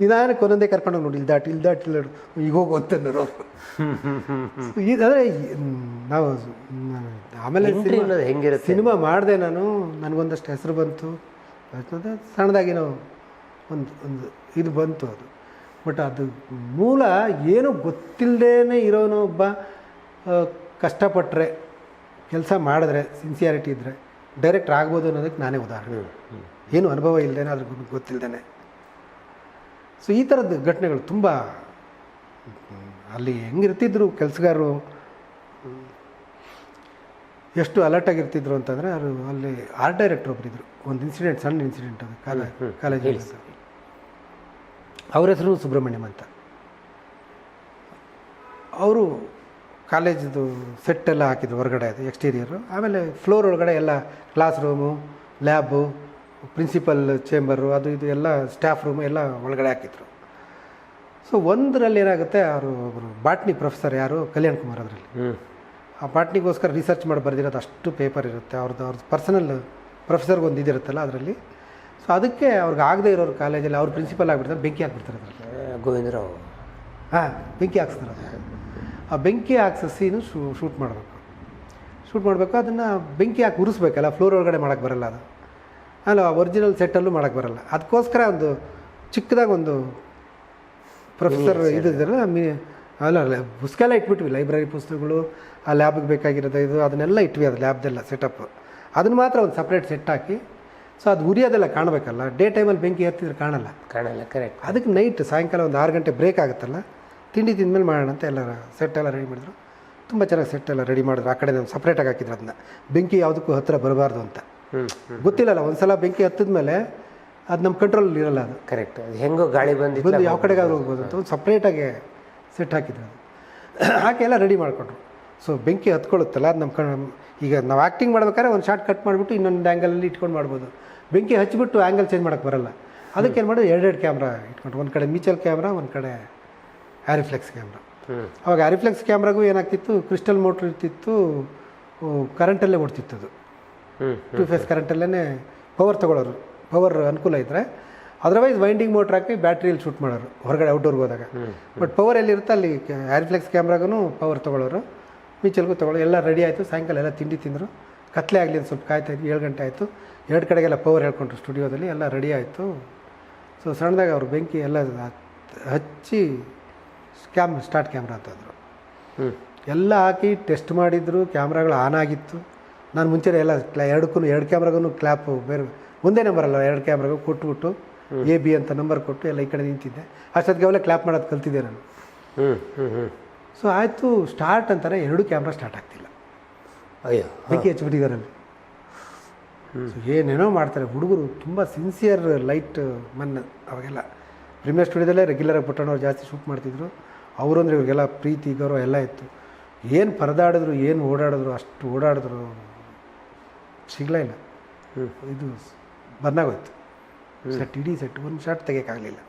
ನಿಧಾನಕ್ಕೆ ಒಂದೊಂದೇ ಕರ್ಕೊಂಡೋಗಿ ನೋಡಿ ಇಲ್ಲಿ ದಾಟಿ ಇಲ್ಲಿ ದಾಟಿ ಇಲ್ಲಿ. ಈಗ ಹೋಗು ಅಂತಂದರು ಇದಾದರೆ ನಾವು ಆಮೇಲೆ ಹೆಂಗಿರುತ್ತೆ? ಸಿನಿಮಾ ಮಾಡಿದೆ ನಾನು. ನನಗೊಂದಷ್ಟು ಹೆಸರು ಬಂತು. ಸಣ್ಣದಾಗಿ ನಾವು ಒಂದು ಒಂದು ಇದು ಬಂತು ಅದು. ಬಟ್ ಅದು ಮೂಲ ಏನು ಗೊತ್ತಿಲ್ಲದೇ ಇರೋನು ಒಬ್ಬ ಕಷ್ಟಪಟ್ಟರೆ ಕೆಲಸ ಮಾಡಿದ್ರೆ ಸಿನ್ಸಿಯಾರಿಟಿ ಇದ್ದರೆ ಡೈರೆಕ್ಟ್ ಆಗ್ಬೋದು ಅನ್ನೋದಕ್ಕೆ ನಾನೇ ಉದಾಹರಣೆ. ಏನು ಅನುಭವ ಇಲ್ಲದೇನೆ ಅದ್ರ ಬಗ್ಗೆ ಗೊತ್ತಿಲ್ಲದೇನೆ ಸೊ ಈ ಥರದ್ದು ಘಟನೆಗಳು ತುಂಬ ಅಲ್ಲಿ ಹೆಂಗಿರ್ತಿದ್ರು ಕೆಲಸಗಾರರು ಎಷ್ಟು ಅಲರ್ಟ್ ಆಗಿರ್ತಿದ್ರು ಅಂತಂದರೆ ಅವರು ಅಲ್ಲಿ ಆರ್ಟ್ ಡೈರೆಕ್ಟರ್ ಒಬ್ಬರಿದ್ರು ಒಂದು ಇನ್ಸಿಡೆಂಟ್ ಸಣ್ಣ ಇನ್ಸಿಡೆಂಟ್ ಅದು ಕಾಲೇಜ್ ಕಾಲೇಜಲ್ಲಿ ಅವ್ರ ಹೆಸರು ಸುಬ್ರಹ್ಮಣ್ಯಂ ಅಂತ. ಅವರು ಕಾಲೇಜದು ಸೆಟ್ ಎಲ್ಲ ಹಾಕಿದ್ರು ಹೊರಗಡೆ ಅದು ಎಕ್ಸ್ಟೀರಿಯರು. ಆಮೇಲೆ ಫ್ಲೋರ್ ಒಳಗಡೆ ಎಲ್ಲ class room lab principal chamber ಅದು ಇದು ಎಲ್ಲ ಸ್ಟಾಫ್ ರೂಮು ಎಲ್ಲ ಒಳಗಡೆ ಹಾಕಿದ್ರು. ಸೊ ಒಂದರಲ್ಲಿ ಏನಾಗುತ್ತೆ ಅವರು ಒಬ್ಬರು ಬಾಟ್ನಿ ಪ್ರೊಫೆಸರ್ ಯಾರು? ಕಲ್ಯಾಣ್ ಕುಮಾರ್ ಅದರಲ್ಲಿ ಆ ಬಾಟ್ನಿಗೋಸ್ಕರ ರಿಸರ್ಚ್ ಮಾಡಿ ಬರೆದಿರೋದು ಅಷ್ಟು ಪೇಪರ್ ಇರುತ್ತೆ. ಅವ್ರದ್ದು ಅವ್ರದ್ದು ಪರ್ಸನಲ್ ಪ್ರೊಫೆಸರ್ಗೊಂದು ಇದಿರುತ್ತಲ್ಲ ಅದರಲ್ಲಿ. ಸೊ ಅದಕ್ಕೆ ಅವ್ರಿಗೆ ಆಗದೆ ಇರೋರು ಕಾಲೇಜಲ್ಲಿ ಅವ್ರು ಪ್ರಿನ್ಸಿಪಲ್ ಆಗಿಬಿಡ್ತಾರೆ ಬೆಂಕಿ ಹಾಕ್ಬಿಡ್ತಾರೆ ಗೋವಿಂದರಾವ್ ಹಾಂ ಬೆಂಕಿ ಹಾಕ್ಸ್ತಾರೆ ಆ ಬೆಂಕಿ ಹಾಕ್ಸ ಸೀನು ಶೂ ಶೂಟ್ ಮಾಡಬೇಕು. ಶೂಟ್ ಮಾಡಬೇಕು ಅದನ್ನು ಬೆಂಕಿ ಹಾಕಿ ಉರಿಸ್ಬೇಕಲ್ಲ ಫ್ಲೋರ್ ಒಳಗಡೆ ಮಾಡೋಕ್ಕೆ ಬರಲ್ಲ ಅದು. ಅಲ್ಲ ಒರಿಜಿನಲ್ ಸೆಟ್ಟಲ್ಲೂ ಮಾಡೋಕ್ಕೆ ಬರಲ್ಲ. ಅದಕ್ಕೋಸ್ಕರ ಒಂದು ಚಿಕ್ಕದಾಗಿ ಒಂದು ಪ್ರೊಫೆಸರ್ ಇದಿದ್ರಲ್ಲ ಮೀ ಅಲ್ಲ ಅಲ್ಲ ಪುಸ್ತಕ ಎಲ್ಲ ಇಟ್ಬಿಟ್ವಿ ಲೈಬ್ರರಿ ಪುಸ್ತಕಗಳು ಆ ಲ್ಯಾಬ್ಗೆ ಬೇಕಾಗಿರೋದು ಇದು ಅದನ್ನೆಲ್ಲ ಇಟ್ವಿ ಅದು ಲ್ಯಾಬ್ದೆಲ್ಲ ಸೆಟಪ್ ಅದನ್ನು ಮಾತ್ರ ಒಂದು ಸಪ್ರೇಟ್ ಸೆಟ್ ಹಾಕಿ ಸೊ ಅದು ಉರಿಯೋದೆಲ್ಲ ಕಾಣಬೇಕಲ್ಲ? ಡೇ ಟೈಮಲ್ಲಿ ಬೆಂಕಿ ಹತ್ತಿದ್ರೆ ಕಾಣಲ್ಲ. ಕಾಣಲ್ಲ ಕರೆಕ್ಟ್ ಅದಕ್ಕೆ ನೈಟ್ ಸಾಯಂಕಾಲ ಒಂದು ಆರು ಗಂಟೆ ಬ್ರೇಕ್ ಆಗುತ್ತಲ್ಲ? ತಿಂಡಿ ತಿಂದಮೇಲೆ ಮಾಡೋಣ ಅಂತ ಎಲ್ಲ ಸೆಟ್ ಎಲ್ಲ ರೆಡಿ ಮಾಡಿದ್ರು. ತುಂಬ ಚೆನ್ನಾಗಿ ಸೆಟ್ ಎಲ್ಲ ರೆಡಿ ಮಾಡಿದ್ರು. ಆ ಕಡೆ ನಾವು ಸಪ್ರೇಟಾಗಿ ಹಾಕಿದ್ರು ಅದನ್ನ. ಬೆಂಕಿ ಯಾವುದಕ್ಕೂ ಹತ್ತಿರ ಬರಬಾರ್ದು ಅಂತ. ಗೊತ್ತಿಲ್ಲಲ್ಲ ಒಂದು ಸಲ ಬೆಂಕಿ ಹತ್ತಿದ ಮೇಲೆ ಅದು ನಮ್ಮ ಕಂಟ್ರೋಲಲ್ಲಿ ಇರಲ್ಲ ಅದು. ಕರೆಕ್ಟ್ ಅದು ಹೆಂಗೋ ಗಾಳಿ ಬಂದಿತ್ತು ಬಂದು ಯಾವ ಕಡೆಗಾದ್ರೂ ಹೋಗ್ಬೋದು ಅಂತ ಒಂದು ಸಪ್ರೇಟಾಗಿ ಸೆಟ್ ಹಾಕಿದ್ರು ಅದು. ಹಾಕಿ ಎಲ್ಲ ರೆಡಿ ಮಾಡಿಕೊಟ್ರು ಸೊ ಬೆಂಕಿ ಹತ್ಕೊಳ್ಳುತ್ತಲ್ಲ ಅದು ನಮ್ಮ ಕಣ್ ಈಗ ನಾವು ಆ್ಯಕ್ಟಿಂಗ್ ಮಾಡ್ಬೇಕಾದ್ರೆ ಒಂದು ಶಾರ್ಟ್ ಕಟ್ ಮಾಡಿಬಿಟ್ಟು ಇನ್ನೊಂದು ಆ್ಯಂಗಲಲ್ಲಿ ಇಟ್ಕೊಂಡು ಮಾಡ್ಬೋದು. ಬೆಂಕಿ ಹಚ್ಚಿಬಿಟ್ಟು ಆ್ಯಂಗಲ್ ಚೇಂಜ್ ಮಾಡೋಕ್ಕೆ ಬರಲ್ಲ. ಅದಕ್ಕೆ ಏನು ಮಾಡೋದು ಎರಡೆರಡು ಕ್ಯಾಮ್ರಾ ಇಟ್ಕೊಂಡು ಒಂದು ಕಡೆ ಮೀಚಲ್ ಕ್ಯಾಮ್ರಾ ಒಂದು ಕಡೆ ಆ್ಯರಿಫ್ಲೆಕ್ಸ್ ಕ್ಯಾಮ್ರಾ ಅವಾಗ ಆ್ಯರಿಫ್ಲೆಕ್ಸ್ ಕ್ಯಾಮ್ರಾಗೂ ಏನಾಗ್ತಿತ್ತು ಕ್ರಿಸ್ಟಲ್ ಮೋಟ್ರ್ ಇರ್ತಿತ್ತು ಕರೆಂಟಲ್ಲೇ ಓಡ್ತಿತ್ತು ಅದು ಟೂ ಫೇಸ್ ಕರೆಂಟಲ್ಲೇ ಪವರ್ ತೊಗೊಳೋರು. ಪವರ್ ಅನುಕೂಲ ಇದ್ದರೆ ಅದರ್ವೈಸ್ ವೈಂಡಿಂಗ್ ಮೋಟ್ರ್ ಹಾಕಿ ಬ್ಯಾಟ್ರಿಯಲ್ಲಿ ಶೂಟ್ ಮಾಡೋರು ಹೊರಗಡೆ ಔಟ್ಡೋರ್ಗೆ ಹೋದಾಗ. ಬಟ್ ಪವರ್ ಎಲ್ಲಿರುತ್ತೆ ಅಲ್ಲಿ ಆ್ಯರಿಫ್ಲೆಕ್ಸ್ ಕ್ಯಾಮ್ರಾಗೂ ಪವರ್ ತೊಗೊಳೋರು. ಮೀಚಲ್ಗೂ ತೊಗೊಳ್ಳೋರು ಎಲ್ಲ ರೆಡಿ ಆಯಿತು. ಸಾಯಂಕಾಲ ಎಲ್ಲ ತಿಂಡಿ ತಿಂದರು. ಕತ್ಲೆ ಆಗಲಿ ಅಂತ ಸ್ವಲ್ಪ ಕಾಯ್ತಾ ಇದ್ವಿ. ಏಳು ಗಂಟೆ ಆಯಿತು. ಎರಡು ಕಡೆಗೆಲ್ಲ ಪವರ್ ಹೇಳ್ಕೊಂಡ್ರು ಸ್ಟುಡಿಯೋದಲ್ಲಿ. ಎಲ್ಲ ರೆಡಿ ಆಯಿತು. ಸೊ ಸಣ್ಣದಾಗ ಅವರು ಬೆಂಕಿ ಎಲ್ಲ ಹಚ್ಚಿ ಕ್ಯಾಮ್ ಸ್ಟಾರ್ಟ್ ಕ್ಯಾಮ್ರಾ ಅಂತಂದರು ಹ್ಞೂ ಎಲ್ಲ ಹಾಕಿ ಟೆಸ್ಟ್ ಮಾಡಿದ್ರು. ಕ್ಯಾಮ್ರಾಗಳು ಆನ್ ಆಗಿತ್ತು. ನಾನು ಮುಂಚೆ ಎಲ್ಲ ಕ್ಲಾ ಎರಡಕ್ಕೂ ಎರಡು ಕ್ಯಾಮ್ರಾಗೂ ಕ್ಲ್ಯಾಪು ಬೇರೆ ಒಂದೇ ನಂಬರ್ ಅಲ್ಲ ಎರಡು ಕ್ಯಾಮ್ರಾಗೂ ಕೊಟ್ಬಿಟ್ಟು ಎ ಬಿ ಅಂತ ನಂಬರ್ ಕೊಟ್ಟು ಎಲ್ಲ ಈ ಕಡೆ ನಿಂತಿದ್ದೆ. ಅಷ್ಟೊತ್ತಿಗೆ ಅವೆಲ್ಲ ಕ್ಲಾಪ್ ಮಾಡೋದು ಕಲ್ತಿದ್ದೆ ನಾನು. ಹ್ಞೂ ಹ್ಞೂ ಹ್ಞೂ ಸೊ ಆಯಿತು ಸ್ಟಾರ್ಟ್ ಅಂತಾರೆ ಎರಡು ಕ್ಯಾಮ್ರಾ ಸ್ಟಾರ್ಟ್ ಆಗ್ತಿಲ್ಲ. ಅಯ್ಯೋ ಬೆಂಕಿ ಹಚ್ಬಿಟ್ಟಿದ್ದಾರೆ ಅಲ್ಲಿ ಸೊ ಏನೇನೋ ಮಾಡ್ತಾರೆ. ಹುಡುಗರು ತುಂಬ ಸಿನ್ಸಿಯರ್ ಲೈಟ್ ಮನ್ ಅವಾಗೆಲ್ಲ. ಪ್ರೀಮಿಯರ್ ಸ್ಟುಡಿಯೋದಲ್ಲೇ ರೆಗ್ಯುಲರಾಗಿ ಪುಟ್ಟಣ್ಣವ್ರು ಜಾಸ್ತಿ ಶೂಟ್ ಮಾಡ್ತಿದ್ರು. ಅವರು ಅಂದರೆ ಇವ್ರಿಗೆಲ್ಲ ಪ್ರೀತಿ ಗೌರವ ಎಲ್ಲ ಇತ್ತು. ಏನು ಪರದಾಡಿದ್ರು ಏನು ಓಡಾಡಿದ್ರು ಅಷ್ಟು ಓಡಾಡಿದ್ರು ಸಿಗಲೇ ಇಲ್ಲ. ಹ್ಞೂ ಇದು ಬಂದಾಗೋಯ್ತು ಸೆಟ್ ಇಡೀ ಸೆಟ್ ಒಂದು ಶಾಟ್ ತೆಗಿಯೋಕ್ಕಾಗಲಿಲ್ಲ.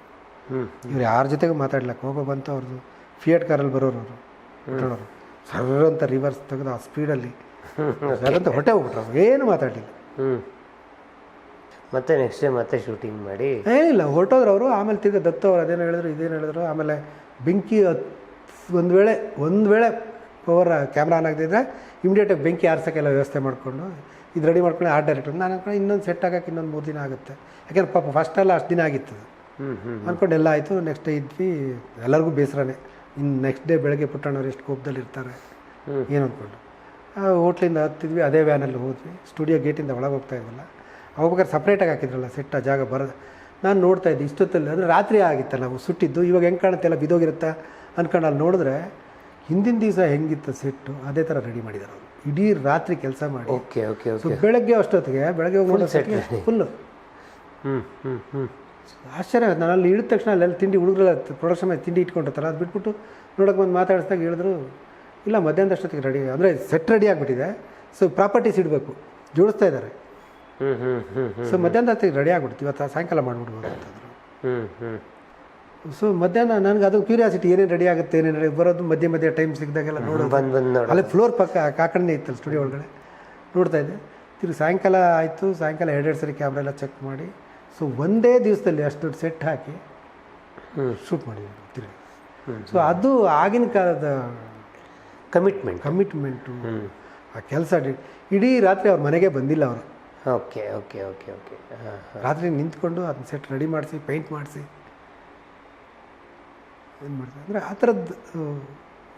ಹ್ಞೂ ಇವ್ರು ಯಾರ ಜೊತೆಗೂ ಮಾತಾಡಲಿಲ್ಲ. ಕೋಪ ಬಂತು ಅವ್ರದ್ದು ಫಿಯೇಟ್ ಕಾರಲ್ಲಿ ಬರೋರು ಅವರು. ಸರ್ರ ಅಂತ ರಿವರ್ಸ್ ತೆಗೆದು ಆ ಸ್ಪೀಡಲ್ಲಿ ಅಂತ ಹೊಟ್ಟೆ ಹೋಗ್ಬಿಟ್ರು. ಏನು ಮಾತಾಡಲಿಲ್ಲ. ಹ್ಞೂ ಮತ್ತೆ ನೆಕ್ಸ್ಟ್ ಡೇ ಮತ್ತೆ ಶೂಟಿಂಗ್ ಮಾಡಿ. ಏನಿಲ್ಲ ಹೊರಟೋದ್ರು ಅವರು ಆಮೇಲೆ ತಿರ್ಗಿ ದತ್ತು ಅವ್ರು ಅದೇನು ಹೇಳಿದ್ರು ಇದೇನು ಹೇಳಿದ್ರು ಆಮೇಲೆ ಬೆಂಕಿ ಒಂದು ವೇಳೆ ಒಂದು ವೇಳೆ ಪವರ್ ಕ್ಯಾಮ್ರಾ ಆನ್ ಆಗದಿದ್ರೆ ಇಮಿಡಿಯೇಟಾಗಿ ಬೆಂಕಿ ಆರ್ಸೋಕ್ಕೆಲ್ಲ ವ್ಯವಸ್ಥೆ ಮಾಡಿಕೊಂಡು ಇದು ರೆಡಿ ಮಾಡ್ಕೊಂಡು ಆ ಡೈರೆಕ್ಟರ್ ನಾನು ಅನ್ಕೊಂಡು ಇನ್ನೊಂದು ಸೆಟ್ ಆಗೋಕ್ಕೆ ಇನ್ನೊಂದು ಮೂರು ದಿನ ಆಗುತ್ತೆ. ಯಾಕೆಂದ್ರೆ ಪಾಪ ಫಸ್ಟೆಲ್ಲ ಅಷ್ಟು ದಿನ ಆಗಿತ್ತು. ಹ್ಞೂ ಹ್ಞೂ ಅಂದ್ಕೊಂಡು ಎಲ್ಲ ಆಯಿತು ನೆಕ್ಸ್ಟ್ ಡೇ ಇದ್ವಿ ಎಲ್ಲರಿಗೂ ಬೇಸರನೇ. ಇನ್ನು ನೆಕ್ಸ್ಟ್ ಡೇ ಬೆಳಗ್ಗೆ ಪುಟ್ಟಣ್ಣವ್ರು ಎಷ್ಟು ಕೋಪದಲ್ಲಿ ಇರ್ತಾರೆ. ಏನು ಅಂದ್ಕೊಂಡು ಹೋಟ್ಲಿಂದ ಹತ್ತಿದ್ವಿ ಅದೇ ವ್ಯಾನಲ್ಲಿ ಹೋದ್ವಿ. ಸ್ಟುಡಿಯೋ ಗೇಟಿಂದ ಒಳಗೆ ಹೋಗ್ತಾ ಇದ್ವಲ್ಲ ಅವಾಗ ಸಪ್ರೇಟಾಗಿ ಹಾಕಿದ್ರಲ್ಲ ಸೆಟ್ ಆ ಜಾಗ ಬರ ನಾನು ನೋಡ್ತಾ ಇದ್ದೆ ಇಷ್ಟೊತ್ತಲ್ಲಿ ಅಂದರೆ ರಾತ್ರಿ ಆಗಿತ್ತಲ್ಲ ನಾವು ಸುಟ್ಟಿದ್ದು ಇವಾಗ ಹೆಂಗೆ ಕಾಣುತ್ತೆ ಎಲ್ಲ ಬಿದೋಗಿರುತ್ತಾ ಅಂದ್ಕೊಂಡು ಅಲ್ಲಿ ನೋಡಿದ್ರೆ ಹಿಂದಿನ ದಿವಸ ಹೆಂಗಿತ್ತು ಸೆಟ್ಟು ಅದೇ ಥರ ರೆಡಿ ಮಾಡಿದ್ದಾರೆ ಅವರು. ಇಡೀ ರಾತ್ರಿ ಕೆಲಸ ಮಾಡಿ. ಓಕೆ ಓಕೆ ಬೆಳಗ್ಗೆ ಅಷ್ಟೊತ್ತಿಗೆ ಬೆಳಗ್ಗೆ ಹೋಗಿ ಫುಲ್ಲು ಹ್ಞೂ ಹ್ಞೂ ಹ್ಞೂ ಆಶ್ಚರ್ಯ ಆಯ್ತು ನಾನು ಅಲ್ಲಿ ಇಳಿದ ತಕ್ಷಣ ಅಲ್ಲಿ ತಿಂಡಿ ಹುಡುಗರೆಲ್ಲ ಪ್ರೊಡಕ್ಷನ್ ಮೇಲೆ ತಿಂಡಿ ಇಟ್ಕೊಂಡಿರ್ತಾರೆ ಅದು ಬಿಟ್ಬಿಟ್ಟು ನೋಡೋಕೆ ಬಂದು ಮಾತಾಡಿಸ್ದಾಗ ಹೇಳಿದ್ರು ಇಲ್ಲ ಮಧ್ಯಾಹ್ನದ ಅಷ್ಟೊತ್ತಿಗೆ ರೆಡಿ ಅಂದರೆ ಸೆಟ್ ರೆಡಿ ಆಗಿಬಿಟ್ಟಿದೆ. ಸೊ ಪ್ರಾಪರ್ಟೀಸ್ ಇಡಬೇಕು. ಜೋಡಿಸ್ತಾ ಇದ್ದಾರೆ. ಸೊ ಮಧ್ಯಾಹ್ನದ ಹೊತ್ತಿಗೆ ರೆಡಿ ಆಗ್ಬಿಡ್ತು ಇವತ್ತು ಸಾಯಂಕಾಲ ಮಾಡಿಬಿಡ್ಬೋದು ಅಂತಂದರು ಹ್ಞೂ ಹ್ಞೂ ಸೊ ಮಧ್ಯಾಹ್ನ ನನಗೆ ಅದು ಕ್ಯೂರಿಯಾಸಿಟಿ ಏನೇನು ರೆಡಿ ಆಗುತ್ತೆ ಏನೇನು ರೆಡಿ ಬರೋದು ಮಧ್ಯೆ ಮಧ್ಯೆ ಟೈಮ್ ಸಿಕ್ಕಿದಾಗೆಲ್ಲ ನೋಡೋದು. ಅಲ್ಲಿ ಬಂದು ನೋಡಿ ಅಲ್ಲೇ ಫ್ಲೋರ್ ಪಕ್ಕ ಕಾಕಡನೇ ಇತ್ತಲ್ಲ ಸ್ಟುಡಿಯೋ ಒಳಗಡೆ. ನೋಡ್ತಾ ಇದ್ದೆ. ತಿರುಗಿ ಸಾಯಂಕಾಲ ಆಯಿತು. ಸಾಯಂಕಾಲ ಎರಡೆರಡು ಸರಿ ಕ್ಯಾಮ್ರಾ ಎಲ್ಲ ಚೆಕ್ ಮಾಡಿ. ಸೊ ಒಂದೇ ದಿವಸದಲ್ಲಿ ಅಷ್ಟು ದೊಡ್ಡ ಸೆಟ್ ಹಾಕಿ ಹ್ಞೂ ಶೂಟ್ ಮಾಡಿದ್ವಿ ತಿರುಗಿ. ಸೊ ಅದು ಆಗಿನ ಕಾಲದ ಕಮಿಟ್ಮೆಂಟ್ ಕಮಿಟ್ಮೆಂಟು ಹ್ಞೂ ಆ ಕೆಲಸ ಇಡೀ ರಾತ್ರಿ ಅವ್ರ ಮನೆಗೆ ಬಂದಿಲ್ಲ ಅವರು. ಓಕೆ ಓಕೆ ಓಕೆ ಓಕೆ ಹಾಂ ರಾತ್ರಿ ನಿಂತ್ಕೊಂಡು ಅದನ್ನ ಸೆಟ್ ರೆಡಿ ಮಾಡಿಸಿ ಪೇಂಟ್ ಮಾಡಿಸಿ ಏನು ಮಾಡ್ತಾರೆ ಅಂದರೆ ಆ ಥರದ್ದು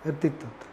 ಇರ್ತಿತ್ತು ಅಂತ.